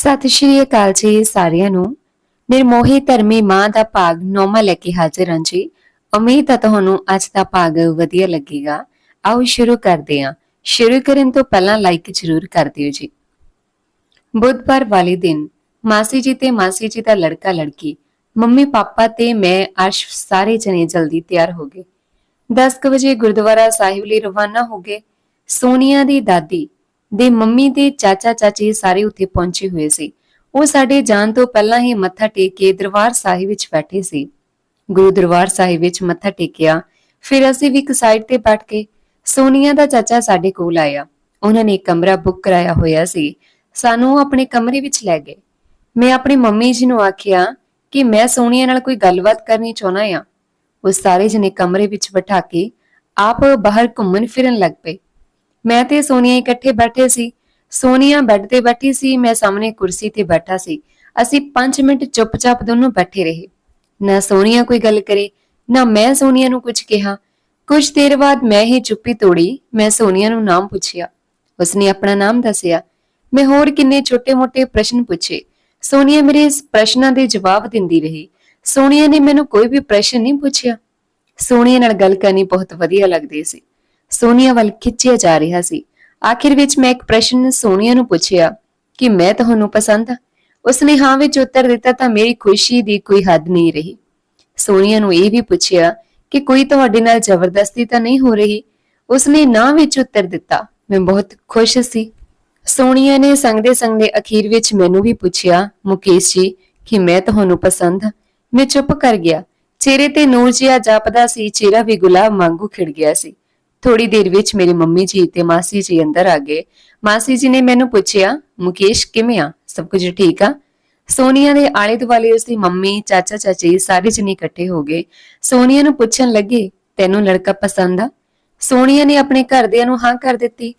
ਸਤਿ ਸ਼੍ਰੀ ਅਕਾਲ ਜੀ ਸਾਰਿਆਂ ਨੂੰ। ਨਿਰਮੋਹੀ ਧਰਮੀ ਮਾਂ ਦਾ ਭਾਗ ਨੌਵਾਂ ਲੈ ਕੇ ਹਾਜ਼ਰ ਹਾਂ ਜੀ। ਉਮੀਦ ਹੈ ਤੁਹਾਨੂੰ ਅੱਜ ਦਾ ਭਾਗ ਵਧੀਆ ਲੱਗੇਗਾ। ਆਓ ਸ਼ੁਰੂ ਕਰਦੇ ਹਾਂ। ਸ਼ੁਰੂ ਕਰਨ ਤੋਂ ਪਹਿਲਾਂ ਲਾਈਕ ਜ਼ਰੂਰ ਕਰ ਦਿਓ ਜੀ। ਬੁੱਧਵਾਰ ਵਾਲੇ ਦਿਨ ਮਾਸੀ ਜੀ ਤੇ ਮਾਸੀ ਜੀ ਦਾ ਲੜਕਾ ਲੜਕੀ ਮੰਮੀ ਪਾਪਾ ਤੇ ਮੈਂ ਅਰਸ਼ ਸਾਰੇ ਜਣੇ ਜਲਦੀ ਤਿਆਰ ਹੋ ਗਏ। 10 ਕੁ ਵਜੇ ਗੁਰਦੁਆਰਾ ਸਾਹਿਬ ਲਈ ਰਵਾਨਾ ਹੋ ਗਏ। ਸੋਨੀਆ ਦੀ ਦਾਦੀ ਦੇ ਮੰਮੀ ਦੇ ਚਾਚਾ ਚਾਚੀ ਸਾਰੇ ਉੱਥੇ ਪਹੁੰਚੇ ਹੋਏ ਸੀ। ਉਹ ਸਾਡੇ ਜਾਣ ਤੋਂ ਪਹਿਲਾਂ ਹੀ ਮੱਥਾ ਟੇਕ ਕੇ ਦਰਬਾਰ ਸਾਹਿਬ ਵਿੱਚ ਬੈਠੇ ਸੀ। ਗੁਰੂ ਦਰਬਾਰ ਸਾਹਿਬ ਵਿੱਚ ਮੱਥਾ ਟੇਕਿਆ। ਫਿਰ ਅਸੀਂ ਵੀ ਇੱਕ ਸਾਈਡ ਤੇ ਬੈਠ ਕੇ ਸੋਨੀਆ ਦਾ ਚਾਚਾ ਸਾਡੇ ਕੋਲ ਆਇਆ। ਉਹਨਾਂ ਨੇ ਕਮਰਾ ਬੁੱਕ ਕਰਾਇਆ ਹੋਇਆ ਸੀ। ਸਾਨੂੰ ਉਹ ਆਪਣੇ ਕਮਰੇ ਵਿੱਚ ਲੈ ਗਏ। ਮੈਂ ਆਪਣੀ ਮੰਮੀ ਜੀ ਨੂੰ ਆਖਿਆ ਕਿ ਮੈਂ ਸੋਨੀਆ ਨਾਲ ਕੋਈ ਗੱਲਬਾਤ ਕਰਨੀ ਚਾਹੁੰਦਾ ਆ ਉਹ ਸਾਰੇ ਜਣੇ ਕਮਰੇ ਵਿੱਚ ਬਿਠਾ ਕੇ ਆਪ ਬਾਹਰ ਘੁੰਮਣ ਫਿਰਨ ਲੱਗ ਪਏ। ਮੈਂ ਤੇ ਸੋਨੀਆ ਇਕੱਠੇ ਬੈਠੇ ਸੀ। ਸੋਨੀਆ ਬੈੱਡ ਤੇ ਬੈਠੀ ਸੀ, ਮੈਂ ਸਾਹਮਣੇ ਕੁਰਸੀ ਤੇ ਬੈਠਾ ਸੀ। ਅਸੀਂ 5 ਮਿੰਟ ਚੁੱਪਚਾਪ ਦੋਨੋਂ ਬੈਠੇ ਰਹੇ। ਨਾ ਸੋਨੀਆ ਕੋਈ ਗੱਲ ਕਰੇ, ਨਾ ਮੈਂ ਸੋਨੀਆ ਨੂੰ ਕੁਝ ਕਿਹਾ। ਕੁਝ ਦੇਰ ਬਾਅਦ ਮੈਂ ਹੀ ਚੁੱਪੀ ਤੋੜੀ, ਮੈਂ ਸੋਨੀਆ ਨੂੰ ਨਾਮ ਪੁੱਛਿਆ। ਉਸਨੇ ਆਪਣਾ ਨਾਮ ਦੱਸਿਆ। ਮੈਂ ਹੋਰ ਕਿੰਨੇ ਛੋਟੇ-ਮੋਟੇ ਪ੍ਰਸ਼ਨ ਪੁੱਛੇ। ਸੋਨੀਆ ਮੇਰੇ ਇਸ ਪ੍ਰਸ਼ਨਾਂ ਦੇ ਜਵਾਬ ਦਿੰਦੀ ਰਹੀ। ਸੋਨੀਆ ਨੇ ਮੈਨੂੰ ਕੋਈ ਵੀ ਪ੍ਰਸ਼ਨ ਨਹੀਂ ਪੁੱਛਿਆ। ਸੋਨੀਆ ਨਾਲ ਗੱਲ ਕਰਨੀ ਬਹੁਤ ਵਧੀਆ ਲੱਗਦੀ ਸੀ। ਸੋਨੀਆ ਵੱਲ ਖਿੱਚਿਆ ਜਾ ਰਿਹਾ ਸੀ। ਆਖਿਰ ਵਿੱਚ ਮੈਂ ਇੱਕ ਪ੍ਰਸ਼ਨ ਸੋਨੀਆ ਨੂੰ ਪੁੱਛਿਆ ਕਿ ਮੈਂ ਤੁਹਾਨੂੰ ਪਸੰਦ ਹਾਂ ਉਸਨੇ ਹਾਂ ਵਿੱਚ ਉੱਤਰ ਦਿੱਤਾ ਤਾਂ ਮੇਰੀ ਖੁਸ਼ੀ ਦੀ ਕੋਈ ਹੱਦ ਨਹੀਂ ਰਹੀ। ਸੋਨੀਆ ਨੂੰ ਇਹ ਵੀ ਪੁੱਛਿਆ ਕਿ ਕੋਈ ਤੁਹਾਡੇ ਨਾਲ ਜ਼ਬਰਦਸਤੀ ਤਾਂ ਨਹੀਂ ਹੋ ਰਹੀ? ਉਸਨੇ ਨਾ ਵਿੱਚ ਉੱਤਰ ਦਿੱਤਾ, ਮੈਂ ਬਹੁਤ ਖੁਸ਼ ਸੀ। ਸੋਨੀਆ ਨੇ ਸੰਗਦੇ ਸੰਗਦੇ ਅਖੀਰ ਵਿੱਚ ਮੈਨੂੰ ਵੀ ਪੁੱਛਿਆ, ਮੁਕੇਸ਼ ਜੀ, ਕਿ ਮੈਂ ਤੁਹਾਨੂੰ ਪਸੰਦ ਹਾਂ ਮੈਂ ਚੁੱਪ ਕਰ ਗਿਆ। ਚਿਹਰੇ ਤੇ ਨੂਰ ਜਿਹਾ ਜਾਪਦਾ ਸੀ, ਚਿਹਰਾ ਵੀ ਗੁਲਾਬ ਵਾਂਗੂ ਖਿੜ ਗਿਆ ਸੀ। ਥੋੜੀ ਦੇਰ ਵਿੱਚ ਮੇਰੀ ਮੰਮੀ ਜੀ ਤੇ ਮਾਸੀ ਜੀ ਅੰਦਰ ਆ ਗਏ। ਮਾਸੀ ਜੀ ਨੇ ਮੈਨੂੰ ਪੁੱਛਿਆ, ਮੁਕੇਸ਼, ਕਿਵੇਂ ਆ? ਸਭ ਕੁਝ ਠੀਕ ਆ? ਸੋਨੀਆ ਦੇ ਆਲੇ ਦੁਆਲੇ ਉਸਦੀ ਮੰਮੀ, ਚਾਚਾ, ਚਾਚੀ ਸਾਰੇ ਜਣੇ ਇਕੱਠੇ ਹੋ ਗਏ। ਸੋਨੀਆ ਨੂੰ ਪੁੱਛਣ ਲੱਗੇ, ਤੈਨੂੰ ਲੜਕਾ ਪਸੰਦ ਆ? ਸੋਨੀਆ ਨੇ ਆਪਣੇ ਘਰਦਿਆਂ ਨੂੰ ਹਾਂ ਕਰ ਦਿੱਤੀ।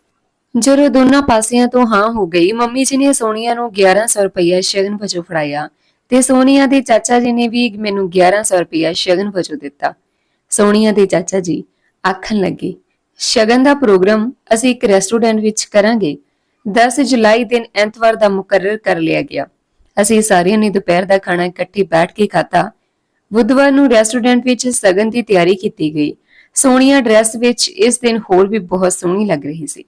ਜਦੋਂ ਦੋਨਾਂ ਪਾਸਿਆਂ ਤੋਂ ਹਾਂ ਹੋ ਗਈ, ਮੰਮੀ ਜੀ ਨੇ ਸੋਨੀਆ ਨੂੰ 1100 ਰੁਪਇਆ ਸ਼ਗਨ ਵਜੋਂ ਫੜਾਇਆ ਤੇ ਸੋਨੀਆ ਦੇ ਚਾਚਾ ਜੀ ਨੇ ਵੀ ਮੈਨੂੰ 1100 ਰੁਪਇਆ ਸ਼ਗਨ ਵਜੋਂ ਦਿੱਤਾ। ਸੋਨੀਆ ਦੇ ਚਾਚਾ ਜੀ ਆਖਣ ਲੱਗੇ ਸ਼ਗਨ ਦਾ ਪ੍ਰੋਗਰਾਮ ਅਸੀਂ ਇੱਕ ਰੈਸਟੋਰੈਂਟ ਵਿੱਚ ਕਰਾਂਗੇ। 10 ਜੁਲਾਈ ਦਿਨ ਐਤਵਾਰ ਦਾ ਮੁਕਰਰ ਕਰ ਲਿਆ ਗਿਆ। ਅਸੀਂ ਸਾਰਿਆਂ ਨੇ ਦੁਪਹਿਰ ਦਾ ਖਾਣਾ ਇਕੱਠੇ ਬੈਠ ਕੇ ਖਾਧਾ। ਬੁੱਧਵਾਰ ਨੂੰ ਰੈਸਟੋਰੈਂਟ ਵਿੱਚ ਸਗਨ ਦੀ ਤਿਆਰੀ ਕੀਤੀ ਗਈ। ਸੋਨੀਆ ਡਰੈਸ ਵਿੱਚ ਇਸ ਦਿਨ ਹੋਰ ਵੀ ਬਹੁਤ ਸੋਹਣੀ ਲੱਗ ਰਹੀ ਸੀ।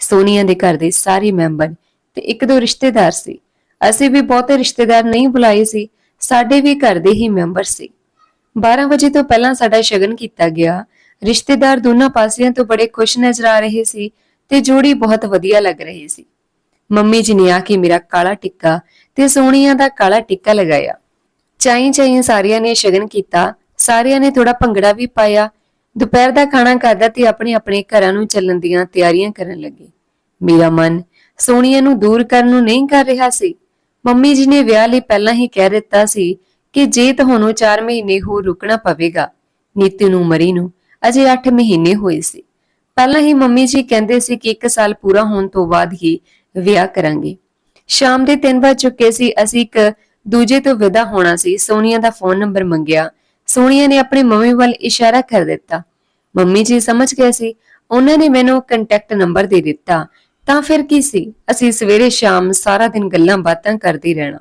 ਸੋਨੀਆ ਦੇ ਘਰ ਦੇ ਸਾਰੇ ਮੈਂਬਰ ਤੇ ਇੱਕ ਦੋ ਰਿਸ਼ਤੇਦਾਰ ਸੀ। ਅਸੀਂ ਵੀ ਬਹੁਤੇ ਰਿਸ਼ਤੇਦਾਰ ਨਹੀਂ ਬੁਲਾਏ ਸੀ। ਸਾਡੇ ਵੀ ਘਰ ਦੇ ਹੀ ਮੈਂਬਰ ਸੀ। 12 ਵਜੇ ਤੋਂ ਪਹਿਲਾਂ ਸਾਡਾ ਸ਼ਗਨ ਕੀਤਾ ਗਿਆ। ਰਿਸ਼ਤੇਦਾਰ ਦੋਨਾਂ ਪਾਸਿਆਂ ਤੋਂ ਬੜੇ ਖੁਸ਼ ਨਜ਼ਰ ਆ ਰਹੇ ਸੀ ਤੇ ਜੋੜੀ ਬਹੁਤ ਵਧੀਆ ਲੱਗ ਰਹੀ ਸੀ। ਮੰਮੀ ਜੀ ਨੇ ਆ ਕੇ ਮੇਰਾ ਕਾਲਾ ਟਿੱਕਾ ਤੇ ਸੋਹਣੀਆਂ ਦਾ ਕਾਲਾ ਟਿੱਕਾ ਲਗਾਇਆ। ਚਾਈ ਚਾਈ ਸਾਰਿਆਂ ਨੇ ਸ਼ਗਨ ਕੀਤਾ, ਸਾਰਿਆਂ ਨੇ ਥੋੜਾ ਭੰਗੜਾ ਵੀ ਪਾਇਆ। ਦੁਪਹਿਰ ਦਾ ਖਾਣਾ ਖਾਧਾ ਤੇ ਆਪਣੇ ਆਪਣੇ ਘਰਾਂ ਨੂੰ ਚੱਲਣ ਦੀਆਂ ਤਿਆਰੀਆਂ ਕਰਨ ਲੱਗੇ। ਮੇਰਾ ਮਨ ਸੋਹਣੀਆਂ ਨੂੰ ਦੂਰ ਕਰਨ ਨੂੰ ਨਹੀਂ ਕਰ ਰਿਹਾ ਸੀ। ਮੰਮੀ ਜੀ ਨੇ ਵਿਆਹ ਲਈ ਪਹਿਲਾਂ ਹੀ ਕਹਿ ਦਿੱਤਾ ਸੀ ਕਿ ਜੇ ਤੁਹਾਨੂੰ 4 ਮਹੀਨੇ ਹੋਰ ਰੁਕਣਾ ਪਵੇਗਾ, ਨੀਤੂ ਨੂੰ, ਮਰੀ ਨੂੰ ਅਜੇ 8 ਮਹੀਨੇ ਹੋਏ ਸੀ। ਪਹਿਲਾਂ ਹੀ ਮੰਮੀ ਜੀ ਕਹਿੰਦੇ ਸੀ ਕਿ 1 ਸਾਲ ਪੂਰਾ ਹੋਣ ਤੋਂ ਬਾਅਦ ਹੀ ਵਿਆਹ ਕਰਾਂਗੇ। ਸ਼ਾਮ ਦੇ 3 ਵਜ ਚੁੱਕੇ ਸੀ। ਅਸੀਂ ਇੱਕ ਦੂਜੇ ਤੋਂ ਵਿਦਾ ਹੋਣਾ ਸੀ। ਸੋਨੀਆ ਦਾ ਫੋਨ ਨੰਬਰ ਮੰਗਿਆ। ਸੋਨੀਆ ਨੇ ਆਪਣੀ ਮੰਮੀ ਵੱਲ ਇਸ਼ਾਰਾ ਕਰ ਦਿੱਤਾ। ਮੰਮੀ ਜੀ ਸਮਝ ਗਏ ਸੀ। ਉਹਨਾਂ ਨੇ ਮੈਨੂੰ ਕੰਟੈਕਟ ਨੰਬਰ ਦੇ ਦਿੱਤਾ। ਤਾਂ ਫਿਰ ਕੀ ਸੀ? ਅਸੀਂ ਸਵੇਰੇ ਸ਼ਾਮ ਸਾਰਾ ਦਿਨ ਗੱਲਾਂ ਬਾਤਾਂ ਕਰਦੇ ਰਹਿਣਾ।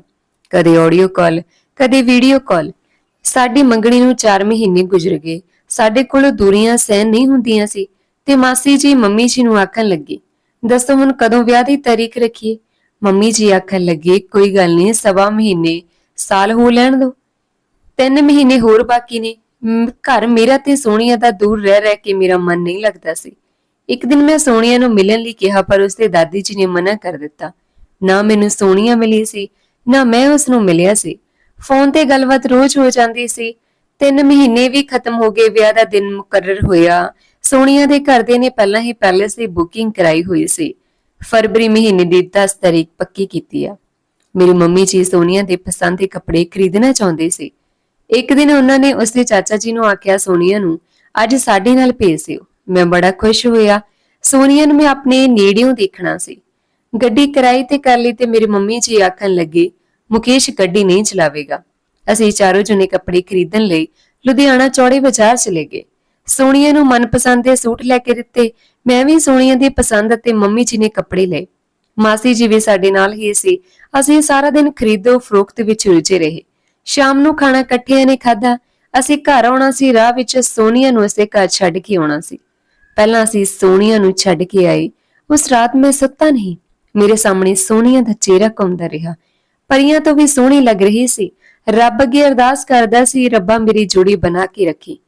ਕਦੇ ਆਡੀਓ ਕਾਲ ਕਦੇ ਵੀਡੀਓ ਕਾਲ ਸਾਡੀ ਮੰਗਣੀ ਨੂੰ 4 ਮਹੀਨੇ ਗੁਜ਼ਰ ਗਏ। ਸਾਡੇ ਕੋਲ ਦੂਰੀਆਂ ਸਹਿਣ ਨਹੀਂ ਹੁੰਦੀਆਂ ਸੀ ਤੇ ਮਾਸੀ ਜੀ ਮੰਮੀ ਜੀ ਨੂੰ ਆਖਣ ਲੱਗੀ, ਦੱਸੋ ਹੁਣ ਕਦੋਂ ਵਿਆਹ ਦੀ ਤਾਰੀਖ ਰੱਖੀਏ? ਮੰਮੀ ਜੀ ਆਖਣ ਲੱਗੇ, ਕੋਈ ਗੱਲ ਨਹੀਂ, ਸਵਾ ਮਹੀਨੇ, ਸਾਲ ਹੋ ਲੈਣ ਦੋ। ਤਿੰਨ ਮਹੀਨੇ ਹੋਰ ਬਾਕੀ ਨੇ। ਘਰ ਮੇਰਾ ਤੇ ਸੋਨੀਆ ਦਾ ਦੂਰ ਰਹਿ ਰਹਿ ਕੇ ਮੇਰਾ ਮਨ ਨਹੀਂ ਲੱਗਦਾ ਸੀ। ਇੱਕ ਦਿਨ ਮੈਂ ਸੋਨੀਆ ਨੂੰ ਮਿਲਣ ਲਈ ਕਿਹਾ, ਪਰ ਉਸਦੇ ਦਾਦੀ ਜੀ ਨੇ ਮਨਾ ਕਰ ਦਿੱਤਾ। ਨਾ ਮੈਨੂੰ ਸੋਨੀਆ ਮਿਲੀ ਸੀ, ਨਾ ਮੈਂ ਉਸ ਨੂੰ ਮਿਲਿਆ ਸੀ। ਫੋਨ ਤੇ ਗੱਲਬਾਤ ਰੋਜ਼ ਹੋ ਜਾਂਦੀ ਸੀ। ਤਿੰਨ ਮਹੀਨੇ ਵੀ ਖਤਮ ਹੋ ਗਏ, ਵਿਆਹ ਦਾ ਦਿਨ ਮੁਕਰਰ ਹੋਇਆ। ਸੋਨੀਆ ਦੇ ਘਰਦੇ ਨੇ ਪਹਿਲਾਂ ਹੀ ਪੈਲੇਸ ਦੀ ਬੁਕਿੰਗ ਕਰਾਈ ਹੋਈ ਸੀ। ਫਰਵਰੀ ਮਹੀਨੇ ਦੀ 10 ਤਾਰੀਖ ਪੱਕੀ ਕੀਤੀ ਆ। ਮੇਰੀ ਮੰਮੀ ਜੀ ਸੋਨੀਆ ਦੇ ਪਸੰਦ ਦੇ ਕੱਪੜੇ ਖਰੀਦਣਾ ਚਾਹੁੰਦੇ ਸੀ। ਇੱਕ ਦਿਨ ਉਹਨਾਂ ਨੇ ਉਸਦੇ ਚਾਚਾ ਜੀ ਨੂੰ ਆਖਿਆ, ਸੋਨੀਆ ਨੂੰ ਅੱਜ ਸਾਡੇ ਨਾਲ ਭੇਜ ਦਿਓ। ਮੈਂ ਬੜਾ ਖੁਸ਼ ਹੋਇਆ। ਸੋਨੀਆ ਨੂੰ ਮੈਂ ਆਪਣੇ ਨੇੜਿਓਂ ਦੇਖਣਾ ਸੀ। ਗੱਡੀ ਕਿਰਾਏ ਤੇ ਕਰ ਲਈ ਤੇ ਮੇਰੀ ਮੰਮੀ ਜੀ ਆਖਣ ਲੱਗੇ, ਮੁਕੇਸ਼ ਗੱਡੀ ਨਹੀਂ ਚਲਾਵੇਗਾ। ਅਸੀਂ ਚਾਰੋਂ ਜਣੇ ਕੱਪੜੇ ਖਰੀਦਣ ਲਈ ਲੁਧਿਆਣਾ ਚੌੜੇ ਬਾਜ਼ਾਰ ਚਲੇ ਗਏ। ਸੋਨੀਆ ਨੂੰ ਮਨਪਸੰਦ ਦੇ ਸੂਟ ਲੈ ਕੇ ਦਿੱਤੇ। ਮੈਂ ਵੀ ਸੋਨੀਆ ਦੀ ਪਸੰਦ ਅਤੇ ਮੰਮੀ ਜੀ ਨੇ ਕੱਪੜੇ ਲਏ। ਮਾਸੀ ਜੀ ਵੀ ਸਾਡੇ ਨਾਲ ਹੀ ਸੀ। ਅਸੀਂ ਸਾਰਾ ਦਿਨ ਖਰੀਦੋ ਫਰੋਖਤ ਵਿੱਚ ਰੁੱਝੇ ਰਹੇ। ਸ਼ਾਮ ਨੂੰ ਖਾਣਾ ਇਕੱਠਿਆਂ ਨੇ ਖਾਧਾ। ਅਸੀਂ ਘਰ ਆਉਣਾ ਸੀ, ਰਾਹ ਵਿੱਚ ਸੋਨੀਆ ਨੂੰ ਅਸੀਂ ਘਰ ਛੱਡ ਕੇ ਆਉਣਾ ਸੀ। ਪਹਿਲਾਂ ਅਸੀਂ ਸੋਨੀਆ ਨੂੰ ਛੱਡ ਕੇ ਆਏ। ਉਸ ਰਾਤ ਮੈਂ ਸੁੱਤਾ ਨਹੀਂ। ਮੇਰੇ ਸਾਹਮਣੇ ਸੋਨੀਆ ਦਾ ਚਿਹਰਾ ਘੁੰਮਦਾ ਰਿਹਾ। ਪਰੀਆਂ ਤੋਂ ਵੀ ਸੋਹਣੀ ਲੱਗ ਰਹੀ ਸੀ। ਰੱਬ ਅੱਗੇ ਅਰਦਾਸ ਕਰਦਾ ਸੀ, ਰੱਬਾ ਮੇਰੀ ਜੋੜੀ ਬਣਾ ਕੇ ਰੱਖੀ।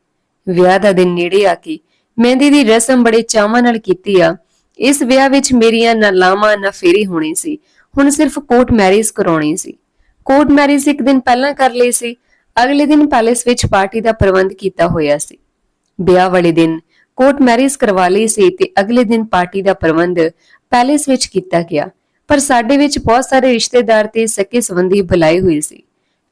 ਵਿਆਹ ਦਾ ਦਿਨ ਨੇੜੇ ਆ ਕੇ ਮਹਿੰਦੀ ਦੀ ਰਸਮ ਬੜੇ ਚਾਵਾਂ ਨਾਲ ਕੀਤੀ ਆ। ਇਸ ਵਿਆਹ ਵਿੱਚ ਮੇਰੀਆਂ ਨਾ ਲਾਵਾਂ, ਨਾ ਫੇਰੀ ਹੋਣੀ ਸੀ। ਹੁਣ ਸਿਰਫ ਕੋਰਟ ਮੈਰਿਜ ਕਰਾਉਣੀ ਸੀ। ਕੋਰਟ ਮੈਰਿਜ ਇੱਕ ਦਿਨ ਪਹਿਲਾਂ ਕਰ ਲਈ ਸੀ, ਅਗਲੇ ਦਿਨ ਪੈਲੇਸ ਵਿੱਚ ਪਾਰਟੀ ਦਾ ਪ੍ਰਬੰਧ ਕੀਤਾ ਹੋਇਆ ਸੀ। ਵਿਆਹ ਵਾਲੇ ਦਿਨ ਕੋਰਟ ਮੈਰਿਜ ਕਰਵਾ ਲਈ ਸੀ ਤੇ ਅਗਲੇ ਦਿਨ ਪਾਰਟੀ ਦਾ ਪ੍ਰਬੰਧ ਪੈਲੇਸ ਵਿੱਚ ਕੀਤਾ ਗਿਆ। ਪਰ ਸਾਡੇ ਵਿੱਚ ਬਹੁਤ ਸਾਰੇ ਰਿਸ਼ਤੇਦਾਰ ਤੇ ਸਕੇ ਸੰਬੰਧੀ ਬੁਲਾਏ ਹੋਏ ਸੀ।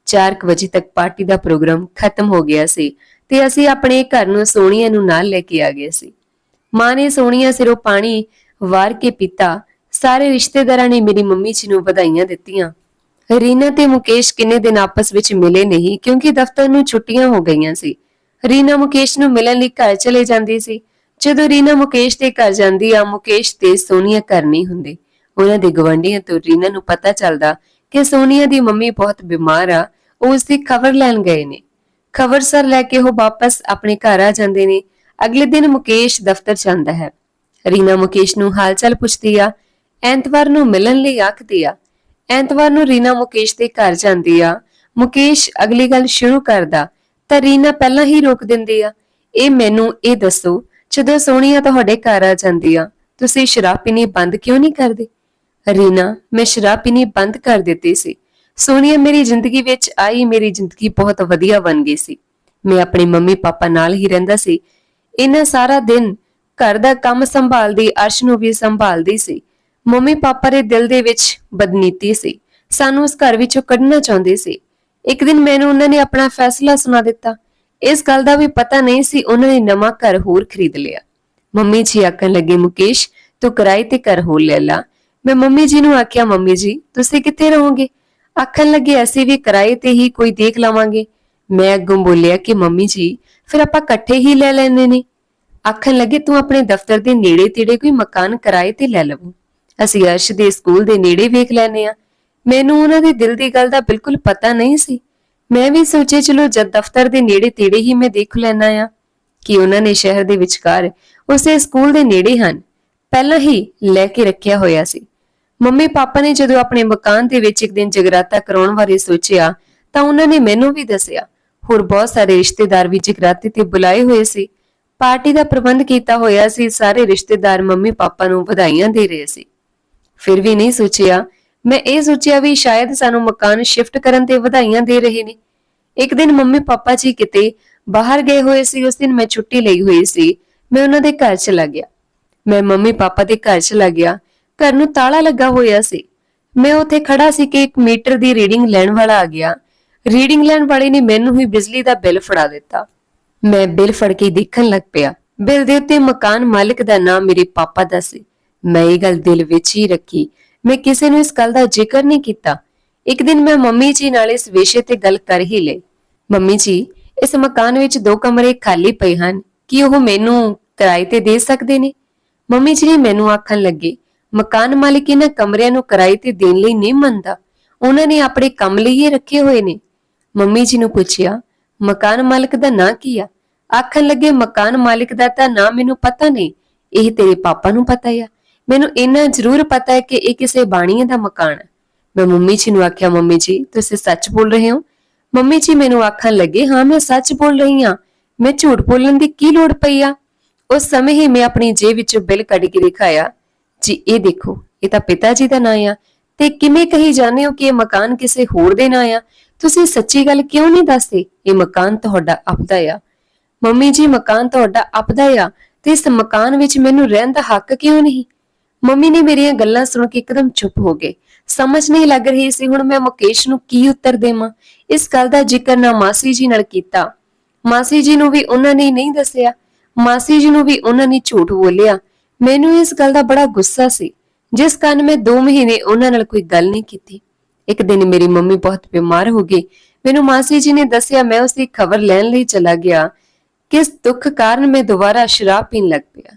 4 ਵਜੇ ਤੱਕ ਪਾਰਟੀ ਦਾ ਪ੍ਰੋਗਰਾਮ ਖਤਮ ਹੋ ਗਿਆ ਸੀ ਤੇ ਅਸੀਂ ਆਪਣੇ ਘਰ ਨੂੰ ਸੋਨੀਆ ਨੂੰ ਨਾਲ ਲੈ ਕੇ ਆ ਗਏ ਸੀ। ਮਾਂ ਨੇ ਸੋਨੀਆ ਸਿਰੋਂ ਪਾਣੀ ਵਾਰ ਕੇ ਪੀਤਾ। ਸਾਰੇ ਰਿਸ਼ਤੇਦਾਰਾਂ ਨੇ ਮੇਰੀ ਮੰਮੀ ਜੀ ਨੂੰ ਵਧਾਈਆਂ ਦਿੱਤੀਆਂ। ਰੀਨਾ ਤੇ ਮੁਕੇਸ਼ ਕਿੰਨੇ ਦਿਨ ਆਪਸ ਵਿੱਚ ਮਿਲੇ ਨਹੀਂ ਕਿਉਂਕਿ ਦਫ਼ਤਰ ਨੂੰ ਛੁੱਟੀਆਂ ਹੋ ਗਈਆਂ ਸੀ। ਰੀਨਾ ਮੁਕੇਸ਼ ਨੂੰ ਮਿਲਣ ਲਈ ਘਰ ਚਲੇ ਜਾਂਦੀ ਸੀ। ਜਦੋਂ ਰੀਨਾ ਮੁਕੇਸ਼ ਦੇ ਘਰ ਜਾਂਦੀ ਆ, ਮੁਕੇਸ਼ ਤੇ ਸੋਨੀਆ ਘਰ ਨਹੀਂ ਹੁੰਦੇ। ਉਹਨਾਂ ਦੇ ਗਵੰਡੀਆਂ ਤੋਂ ਰੀਨਾ ਨੂੰ ਪਤਾ ਚੱਲਦਾ ਕਿ ਸੋਨੀਆ ਦੀ ਮੰਮੀ ਬਹੁਤ ਬਿਮਾਰ ਆ ਉਹ ਉਸ ਦੀ ਖਬਰ ਲੈਣ ਗਏ ਨੇ। ਖਬਰ ਸਰ ਲੈ ਕੇ ਉਹ ਵਾਪਸ ਆਪਣੇ ਘਰ ਆ ਜਾਂਦੇ ਨੇ। ਅਗਲੇ ਦਿਨ ਮੁਕੇਸ਼ ਦਫ਼ਤਰ ਜਾਂਦਾ ਹੈ। ਰੀਨਾ ਮੁਕੇਸ਼ ਨੂੰ ਹਾਲਚਾਲ ਪੁੱਛਦੀ ਆ, ਐਤਵਾਰ ਨੂੰ ਮਿਲਣ ਲਈ ਆਖਦੀ ਆ। ਐਤਵਾਰ ਨੂੰ ਰੀਨਾ ਮੁਕੇਸ਼ ਦੇ ਘਰ ਜਾਂਦੀ ਆ। ਮੁਕੇਸ਼ ਅਗਲੀ ਗੱਲ ਸ਼ੁਰੂ ਕਰਦਾ, ਤਾਂ ਰੀਨਾ ਪਹਿਲਾਂ ਹੀ ਰੋਕ ਦਿੰਦੀ ਆ, ਇਹ ਮੈਨੂੰ ਇਹ ਦੱਸੋ, ਜਦੋਂ ਸੋਨੀਆ ਤੁਹਾਡੇ ਘਰ ਆ ਜਾਂਦੀ ਆ, ਤੁਸੀਂ ਸ਼ਰਾਬ ਪੀਣੀ ਬੰਦ ਕਿਉਂ ਨਹੀਂ ਕਰਦੇ? ਰੀਨਾ, ਮੈਂ ਸ਼ਰਾਬ ਪੀਣੀ ਬੰਦ ਕਰ ਦਿੱਤੀ ਸੀ। ਸੋਨੀਆ ਮੇਰੀ ਜ਼ਿੰਦਗੀ ਵਿੱਚ ਆਈ, ਮੇਰੀ ਜ਼ਿੰਦਗੀ ਬਹੁਤ ਵਧੀਆ ਬਣ ਗਈ ਸੀ। ਮੈਂ ਆਪਣੇ ਮੰਮੀ ਪਾਪਾ ਨਾਲ ਹੀ ਰਹਿੰਦਾ ਸੀ। ਇਹਨਾਂ ਸਾਰਾ ਦਿਨ ਘਰ ਦਾ ਕੰਮ ਸੰਭਾਲਦੀ, ਅਰਸ਼ ਨੂੰ ਵੀ ਸੰਭਾਲਦੀ ਸੀ। ਮੰਮੀ ਪਾਪਾ ਦੇ ਦਿਲ ਦੇ ਵਿੱਚ ਬਦਨੀਤੀ ਸੀ। ਸਾਨੂੰ ਉਸ ਘਰ ਵਿੱਚੋਂ ਕੱਢਣਾ ਚਾਹੁੰਦੇ ਸੀ। ਇੱਕ ਦਿਨ ਮੈਨੂੰ ਉਹਨਾਂ ਨੇ ਆਪਣਾ ਫੈਸਲਾ ਸੁਣਾ ਦਿੱਤਾ। ਇਸ ਗੱਲ ਦਾ ਵੀ ਪਤਾ ਨਹੀਂ ਸੀ, ਉਹਨਾਂ ਨੇ ਨਵਾਂ ਘਰ ਹੋਰ ਖਰੀਦ ਲਿਆ। ਮੰਮੀ ਜੀ ਆਖਣ ਲੱਗੇ, ਮੁਕੇਸ਼, ਤੂੰ ਕਿਰਾਏ ਤੇ ਘਰ ਹੋਰ ਲੈ ਲਾ। ਮੈਂ ਮੰਮੀ ਜੀ ਨੂੰ ਆਖਿਆ, ਮੰਮੀ ਜੀ, ਤੁਸੀਂ ਕਿੱਥੇ ਰਹੋਗੇ? ਆਖਣ ਲੱਗੇ, ਅਸੀਂ ਵੀ ਕਿਰਾਏ ਤੇ ਹੀ ਕੋਈ ਦੇਖ ਲਵਾਂਗੇ। ਮੈਂ ਅੱਗੋਂ ਬੋਲਿਆ ਕਿ, ਮੰਮੀ ਜੀ, ਫਿਰ ਆਪਾਂ ਇਕੱਠੇ ਹੀ ਲੈ ਲੈਣੇ ਨੇ। ਆਖਣ ਲੱਗੇ, ਤੂੰ ਆਪਣੇ ਦਫ਼ਤਰ ਦੇ ਨੇੜੇ ਤੇੜੇ ਕੋਈ ਮਕਾਨ ਕਿਰਾਏ ਤੇ ਲੈ ਲਵੋ। ਅਸੀਂ ਅਰਸ਼ ਦੇ ਸਕੂਲ ਦੇ ਨੇੜੇ ਵੇਖ ਲੈਨੇ ਆ ਮੈਨੂੰ ਉਹਨਾਂ ਦੇ ਦਿਲ ਦੀ ਗੱਲ ਦਾ ਬਿਲਕੁਲ ਪਤਾ ਨਹੀਂ ਸੀ। ਮੈਂ ਵੀ ਸੋਚੇ ਚਲੋ, ਜਦ ਦਫ਼ਤਰ ਦੇ ਨੇੜੇ ਤੇੜੇ ਹੀ ਮੈਂ ਦੇਖ ਲੈਣਾ ਆ ਕਿ ਉਹਨਾਂ ਨੇ ਸ਼ਹਿਰ ਦੇ ਵਿਚਕਾਰ ਉਸੇ ਸਕੂਲ ਦੇ ਨੇੜੇ ਹਨ। ਪਹਿਲਾਂ ਹੀ ਲੈ ਕੇ ਰੱਖਿਆ ਹੋਇਆ ਸੀ। ਮੰਮੀ ਪਾਪਾ ਨੇ ਜਦੋਂ ਆਪਣੇ ਮਕਾਨ ਦੇ ਵਿੱਚ ਇੱਕ ਦਿਨ ਜਗਰਾਤਾ ਕਰਾਉਣ ਬਾਰੇ ਸੋਚਿਆ, ਤਾਂ ਉਹਨਾਂ ਨੇ ਮੈਨੂੰ ਵੀ ਦੱਸਿਆ। ਹੋਰ ਬਹੁਤ ਸਾਰੇ ਰਿਸ਼ਤੇਦਾਰ ਵੀ ਜਗਰਾਤੇ ਤੇ ਬੁਲਾਏ ਹੋਏ ਸੀ। ਪਾਰਟੀ ਦਾ ਪ੍ਰਬੰਧ ਕੀਤਾ ਹੋਇਆ ਸੀ, ਸਾਰੇ ਰਿਸ਼ਤੇਦਾਰ ਮੰਮੀ ਪਾਪਾ ਨੂੰ ਵਧਾਈਆਂ ਦੇ ਰਹੇ ਸੀ। ਫਿਰ ਵੀ ਨਹੀਂ ਸੋਚਿਆ। ਮੈਂ ਇਹ ਸੋਚਿਆ ਵੀ ਸ਼ਾਇਦ ਸਾਨੂੰ ਮਕਾਨ ਸ਼ਿਫਟ ਕਰਨ ਤੇ ਵਧਾਈਆਂ ਦੇ ਰਹੇ ਨੇ। ਇੱਕ ਦਿਨ ਮੰਮੀ ਪਾਪਾ ਜੀ ਕਿਤੇ ਬਾਹਰ ਗਏ ਹੋਏ ਸੀ, ਉਸ ਦਿਨ ਮੈਂ ਛੁੱਟੀ ਲਈ ਹੋਈ ਸੀ। ਮੈਂ ਉਹਨਾਂ ਦੇ ਘਰ ਚਲਾ ਗਿਆ। ਮੈਂ ਮੰਮੀ ਪਾਪਾ ਦੇ ਘਰ ਚਲਾ ਗਿਆ। ਘਰ ਨੂੰ ਤਾਲਾ ਲੱਗਾ ਹੋਇਆ ਸੀ। ਮੈਂ ਉੱਥੇ ਖੜਾ ਸੀ ਕਿ ਇੱਕ ਮੀਟਰ ਦੀ ਰੀਡਿੰਗ ਲੈਣ ਵਾਲਾ ਆ ਗਿਆ। ਰੀਡਿੰਗ ਲੈਣ ਵਾਲੇ ਨੇ ਮੈਨੂੰ ਹੀ ਬਿਜਲੀ ਦਾ ਬਿੱਲ ਫੜਾ ਦਿੱਤਾ। ਮੈਂ ਬਿੱਲ ਫੜ ਕੇ ਦੇਖਣ ਲੱਗ ਪਿਆ। ਬਿੱਲ ਦੇ ਉੱਤੇ ਮਕਾਨ ਮਾਲਕ ਦਾ ਨਾਮ ਮੇਰੇ ਪਾਪਾ ਦਾ ਸੀ। ਮੈਂ ਇਹ ਗੱਲ ਦਿਲ ਵਿੱਚ ਹੀ ਰੱਖੀ। ਮੈਂ ਕਿਸੇ ਨੂੰ ਇਸ ਗੱਲ ਦਾ ਜ਼ਿਕਰ ਨਹੀਂ ਕੀਤਾ। ਇੱਕ ਦਿਨ ਮੈਂ ਮੰਮੀ ਜੀ ਨਾਲ ਇਸ ਵਿਸ਼ੇ ਤੇ ਗੱਲ ਕਰ ਹੀ ਲਈ। ਮੰਮੀ ਜੀ, ਇਸ ਮਕਾਨ ਵਿੱਚ ਦੋ ਕਮਰੇ ਖਾਲੀ ਪਏ ਹਨ। ਕੀ ਉਹ ਮੈਨੂੰ ਕਿਰਾਏ ਤੇ ਦੇ ਸਕਦੇ ਨੇ? ਮੰਮੀ ਜੀ ਨੇ ਮੈਨੂੰ ਆਖਣ ਲੱਗੇ ਮਕਾਨ ਮਾਲਕ ਇਹਨਾਂ ਕਮਰਿਆਂ ਨੂੰ ਕਿਰਾਏ ਤੇ ਦੇਣ ਲਈ ਨਹੀਂ ਮੰਨਦਾ। ਉਹਨਾਂ ਨੇ ਆਪਣੇ ਕੰਮ ਲਈ ਇਹ ਰੱਖੇ ਹੋਏ ਨੇ। ਮੰਮੀ ਜੀ ਨੂੰ ਪੁੱਛਿਆ, ਮਕਾਨ ਮਾਲਕ ਦਾ ਨਾਂ ਕੀ ਆ? ਆਖਣ ਲੱਗੇ, ਮਕਾਨ ਮਾਲਕ ਦਾ ਤਾਂ ਨਾਂ ਮੈਨੂੰ ਪਤਾ ਨਹੀਂ। ਇਹ ਤੇਰੇ ਪਾਪਾ ਨੂੰ ਪਤਾ ਆ। ਮੈਨੂੰ ਇੰਨਾ ਜ਼ਰੂਰ ਪਤਾ ਹੈ ਕਿ ਇਹ ਕਿਸੇ ਬਾਣੀਏ ਦਾ ਮਕਾਨ ਹੈ ਮੈਂ ਮੰਮੀ ਜੀ ਨੂੰ ਆਖਿਆ, ਮੰਮੀ ਜੀ, ਤੁਸੀਂ ਸੱਚ ਬੋਲ ਰਹੇ ਹੋ? ਮੰਮੀ ਜੀ ਮੈਨੂੰ ਆਖਣ ਲੱਗੇ, ਹਾਂ, ਮੈਂ ਸੱਚ ਬੋਲ ਰਹੀ ਹਾਂ। ਮੈਂ ਝੂਠ ਬੋਲਣ ਦੀ ਕੀ ਲੋੜ ਪਈ ਆ? ਉਸ ਸਮੇਂ ਹੀ ਮੈਂ ਆਪਣੀ ਜੇਬ ਵਿੱਚੋਂ ਬਿੱਲ ਕੱਢ ਕੇ ਦਿਖਾਇਆ। ਜੀ, ਇਹ ਦੇਖੋ, ਇਹ ਤਾਂ ਪਿਤਾ ਜੀ ਦਾ ਨਾਂ ਆ। ਤੇ ਕਿਵੇਂ ਕਹੀ ਜਾਂਦੇ ਹੋ ਕਿ ਇਹ ਮਕਾਨ ਕਿਸੇ ਹੋਰ ਦੇ ਨਾਂ ਆ? ਤੁਸੀਂ ਸੱਚੀ ਗੱਲ ਕਿਉਂ ਨਹੀਂ ਦੱਸਦੇ? ਇਹ ਮਕਾਨ ਤੁਹਾਡਾ ਆਪਦਾ ਆ। ਮੰਮੀ ਜੀ, ਮਕਾਨ ਤੁਹਾਡਾ ਆਪਦਾ ਆ। ਤੇ ਇਸ ਮਕਾਨ ਵਿੱਚ ਮੈਨੂੰ ਰਹਿਣ ਦਾ ਹੱਕ ਕਿਉਂ ਨਹੀਂ? ਮੰਮੀ ਨੇ ਮੇਰੀਆਂ ਗੱਲਾਂ ਸੁਣ ਕੇ ਇੱਕਦਮ ਚੁੱਪ ਹੋ ਗਏ। ਸਮਝ ਨਹੀਂ ਲੱਗ ਰਹੀ ਸੀ, ਹੁਣ ਮੈਂ ਮੁਕੇਸ਼ ਨੂੰ ਕੀ ਉੱਤਰ ਦੇਵਾਂ? ਇਸ ਗੱਲ ਦਾ ਜ਼ਿਕਰ ਨਾ ਮਾਸੀ ਜੀ ਨਾਲ ਕੀਤਾ। ਮਾਸੀ ਜੀ ਨੂੰ ਵੀ ਉਹਨਾਂ ਨੇ ਨਹੀਂ ਦੱਸਿਆ। ਮਾਸੀ ਜੀ ਨੂੰ ਵੀ ਉਹਨਾਂ ਨੇ ਝੂਠ ਬੋਲਿਆ। ਮੈਨੂੰ ਇਸ ਗੱਲ ਦਾ ਬੜਾ ਗੁੱਸਾ ਸੀ, ਜਿਸ ਕਾਰਨ ਮੈਂ 2 ਮਹੀਨੇ ਉਹਨਾਂ ਨਾਲ ਕੋਈ ਗੱਲ ਨਹੀਂ ਕੀਤੀ। ਇੱਕ ਦਿਨ ਮੇਰੀ ਮੰਮੀ ਬਹੁਤ ਬਿਮਾਰ ਹੋ ਗਈ। ਮੈਨੂੰ ਮਾਸੀ ਜੀ ਨੇ ਦੱਸਿਆ, ਮੈਂ ਉਸ ਦੀ ਖਬਰ ਲੈਣ ਲਈ ਚਲਾ ਗਿਆ, ਕਿਸ ਦੁੱਖ ਕਾਰਨ ਮੈਂ ਦੁਬਾਰਾ ਸ਼ਰਾਬ ਪੀਣ ਲੱਗ ਪਿਆ।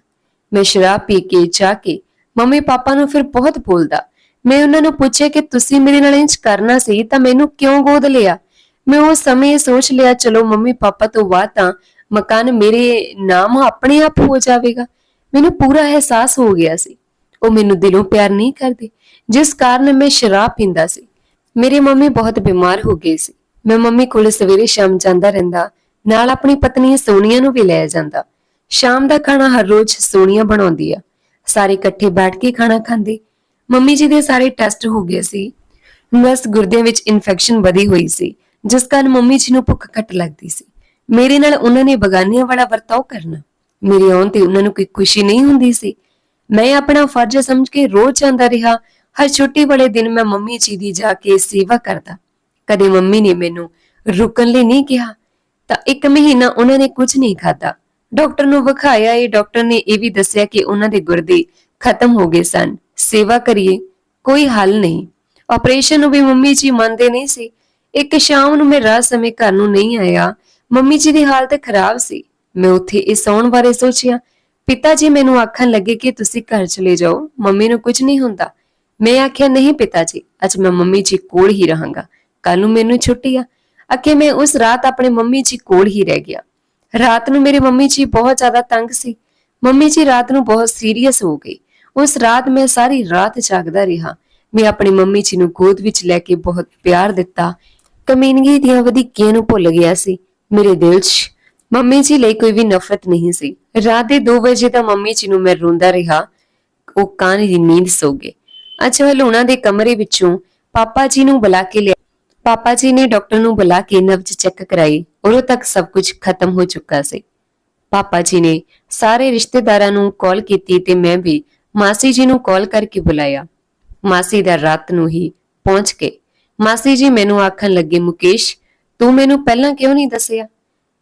ਮੈਂ ਸ਼ਰਾਬ ਪੀ ਕੇ ਜਾ ਕੇ ਮੰਮੀ ਪਾਪਾ ਨੂੰ ਫਿਰ ਬਹੁਤ ਬੋਲਦਾ। ਮੈਂ ਉਹਨਾਂ ਨੂੰ ਪੁੱਛਿਆ ਕਿ ਤੁਸੀਂ ਮੇਰੇ ਨਾਲ ਇੰਜ ਕਰਨਾ ਸੀ, ਤਾਂ ਮੈਨੂੰ ਕਿਉਂ ਗੋਦ ਲਿਆ? ਮੈਂ ਉਸ ਸਮੇਂ ਇਹ ਸੋਚ ਲਿਆ, ਚਲੋ ਮੰਮੀ ਪਾਪਾ ਤੋਂ ਬਾਅਦ ਤਾਂ ਮਕਾਨ ਮੇਰੇ ਨਾਮ ਆਪਣੇ ਆਪ ਹੋ ਜਾਵੇਗਾ। ਮੈਨੂੰ ਪੂਰਾ ਅਹਿਸਾਸ ਹੋ ਗਿਆ ਸੀ। ਉਹ ਮੈਨੂੰ ਦਿਲੋਂ ਪਿਆਰ ਨਹੀਂ ਕਰਦੇ। ਜਿਸ ਕਾਰਨ ਮੈਂ ਸ਼ਰਾਬ ਪੀਂਦਾ ਸੀ। ਮੇਰੇ ਮੰਮੀ ਬਹੁਤ ਬਿਮਾਰ ਹੋ ਗਏ ਸੀ। ਮੈਂ ਮੰਮੀ ਕੋਲ ਸਵੇਰੇ ਸ਼ਾਮ ਜਾਂਦਾ ਰਹਿੰਦਾ। ਨਾਲ ਆਪਣੀ ਪਤਨੀ ਸੋਨੀਆ ਨੂੰ ਵੀ ਲੈ ਜਾਂਦਾ। ਸ਼ਾਮ ਦਾ ਖਾਣਾ ਹਰ ਰੋਜ਼ ਸੋਨੀਆ ਬਣਾਉਂਦੀ ਆ। ਸਾਰੇ ਇਕੱਠੇ ਬੈਠ ਕੇ ਖਾਣਾ ਖਾਂਦੇ। ਮੰਮੀ ਜੀ ਦੇ ਸਾਰੇ ਟੈਸਟ ਹੋ ਗਏ ਸੀ। ਬਸ ਗੁਰਦਿਆਂ ਵਿੱਚ ਇਨਫੈਕਸ਼ਨ ਵਧੀ ਹੋਈ ਸੀ। ਜਿਸ ਕਾਰਨ ਮੰਮੀ ਜੀ ਨੂੰ ਭੁੱਖ ਘੱਟ ਲੱਗਦੀ ਸੀ। ਮੇਰੇ ਨਾਲ ਉਹਨਾਂ ਨੇ ਬਗਾਨੀਆਂ ਵਾਲਾ ਵਰਤਾਓ ਕਰਨਾ। ਮੇਰੇ ਆਉਣ ਤੇ ਉਹਨਾਂ ਨੂੰ ਕੋਈ ਖੁਸ਼ੀ ਨਹੀਂ ਹੁੰਦੀ ਸੀ। ਮੈਂ ਆਪਣਾ ਫਰਜ਼ ਸਮਝ ਕੇ ਰੋਜ਼ ਜਾਂਦਾ ਰਿਹਾ। ਹਰ ਛੁੱਟੀ ਵਾਲੇ ਦਿਨ ਮੈਂ ਮੰਮੀ ਜੀ ਦੀ ਜਾ ਕੇ ਸੇਵਾ ਕਰਦਾ। ਕਦੇ ਮੰਮੀ ਨੇ ਮੈਨੂੰ ਰੁਕਣ ਲਈ ਨਹੀਂ ਕਿਹਾ। ਤਾਂ ਇੱਕ ਮਹੀਨਾ ਉਹਨਾਂ ਨੇ ਕੁਝ ਨਹੀਂ ਖਾਧਾ। ਡਾਕਟਰ ਨੂੰ ਵਿਖਾਇਆ, ਇਹ ਡਾਕਟਰ ਨੇ ਇਹ ਵੀ ਦੱਸਿਆ ਕਿ ਉਹਨਾਂ ਦੇ ਗੁਰਦੇ ਖਤਮ ਹੋ ਗਏ ਸਨ। ਸੇਵਾ ਕਰੀਏ, ਕੋਈ ਹੱਲ ਨਹੀਂ। ਆਪਰੇਸ਼ਨ ਨੂੰ ਵੀ ਮੰਮੀ ਜੀ ਮੰਨਦੇ ਨਹੀਂ ਸੀ। ਇੱਕ ਸ਼ਾਮ ਨੂੰ ਮੈਂ ਰਾਤ ਸਮੇਂ ਘਰ ਨੂੰ ਨਹੀਂ ਆਇਆ। ਮੰਮੀ ਜੀ ਦੀ ਹਾਲਤ ਖਰਾਬ ਸੀ। ਮੈਂ ਉੱਥੇ ਇਸ ਸੌਣ ਬਾਰੇ ਸੋਚਿਆ। ਪਿਤਾ ਜੀ ਮੈਨੂੰ ਆਖਣ ਲੱਗੇ ਕਿ ਤੁਸੀਂ ਘਰ ਚਲੇ ਜਾਓ, ਮੰਮੀ ਨੂੰ ਕੁਝ ਨਹੀਂ ਹੁੰਦਾ। ਮੈਂ ਆਖਿਆ, ਨਹੀਂ ਪਿਤਾ ਜੀ, ਅੱਜ ਮੈਂ ਮੰਮੀ ਜੀ ਕੋਲ ਹੀ ਰਹਾਂਗਾ। ਕੱਲ ਨੂੰ ਮੈਨੂੰ ਛੁੱਟੀ ਆ। ਅਕੇ ਮੈਂ ਉਸ ਰਾਤ ਆਪਣੇ ਮੰਮੀ ਜੀ ਕੋਲ ਹੀ ਰਹਿ ਗਿਆ। ਰਾਤ ਨੂੰ ਮੇਰੇ ਮੰਮੀ ਜੀ ਬਹੁਤ ਜ਼ਿਆਦਾ ਤੰਗ ਸੀ। ਮੰਮੀ ਜੀ ਰਾਤ ਨੂੰ ਬਹੁਤ ਸੀਰੀਅਸ ਹੋ ਗਈ। ਉਸ ਰਾਤ ਮੈਂ ਸਾਰੀ ਰਾਤ ਜਾਗਦਾ ਰਿਹਾ। ਮੈਂ ਆਪਣੀ ਮੰਮੀ ਜੀ ਨੂੰ ਗੋਦ ਵਿੱਚ ਲੈ ਕੇ ਬਹੁਤ ਪਿਆਰ ਦਿੱਤਾ। ਕਮੀਨਗੀ ਦੀਆਂ ਵਧੀਕੀਆਂ ਨੂੰ ਭੁੱਲ ਗਿਆ ਸੀ। ਮੇਰੇ ਦਿਲ 'ਚ ਮੰਮੀ ਜੀ ਲਈ ਕੋਈ ਵੀ ਨਫ਼ਰਤ ਨਹੀਂ ਸੀ। ਰਾਤ ਦੇ 2 ਵਜੇ ਤਾਂ ਮੰਮੀ ਜੀ ਨੂੰ ਮੈਂ ਰੋਂਦਾ ਰਿਹਾ। ਉਹ ਕਾਨ ਦੀ ਨੀਂਦ ਸੋ ਗਏ ਅੱਛਾ ਲੂਣਾ ਦੇ ਕਮਰੇ ਵਿੱਚੋਂ ਪਾਪਾ ਜੀ ਨੂੰ ਬੁਲਾ ਕੇ ਲਿਆ। ਪਾਪਾ ਜੀ ਨੇ ਡਾਕਟਰ ਨੂੰ ਬੁਲਾ ਕੇ ਨਬਜ ਚੈੱਕ ਕਰਾਈ। ਉਦੋਂ ਤੱਕ ਸਭ ਕੁਝ ਖਤਮ ਹੋ ਚੁੱਕਾ ਸੀ। ਪਾਪਾ ਜੀ ਨੇ ਸਾਰੇ ਰਿਸ਼ਤੇਦਾਰਾਂ ਨੂੰ ਕਾਲ ਕੀਤੀ ਤੇ ਮੈਂ ਵੀ ਮਾਸੀ ਜੀ ਨੂੰ ਕਾਲ ਕਰਕੇ ਬੁਲਾਇਆ। ਮਾਸੀ ਦਾ ਰਾਤ ਨੂੰ ਹੀ ਪਹੁੰਚ ਕੇ ਮਾਸੀ ਜੀ ਮੈਨੂੰ ਆਖਣ ਲੱਗੇ, ਮੁਕੇਸ਼, ਤੂੰ ਮੈਨੂੰ ਪਹਿਲਾਂ ਕਿਉਂ ਨਹੀਂ ਦੱਸਿਆ?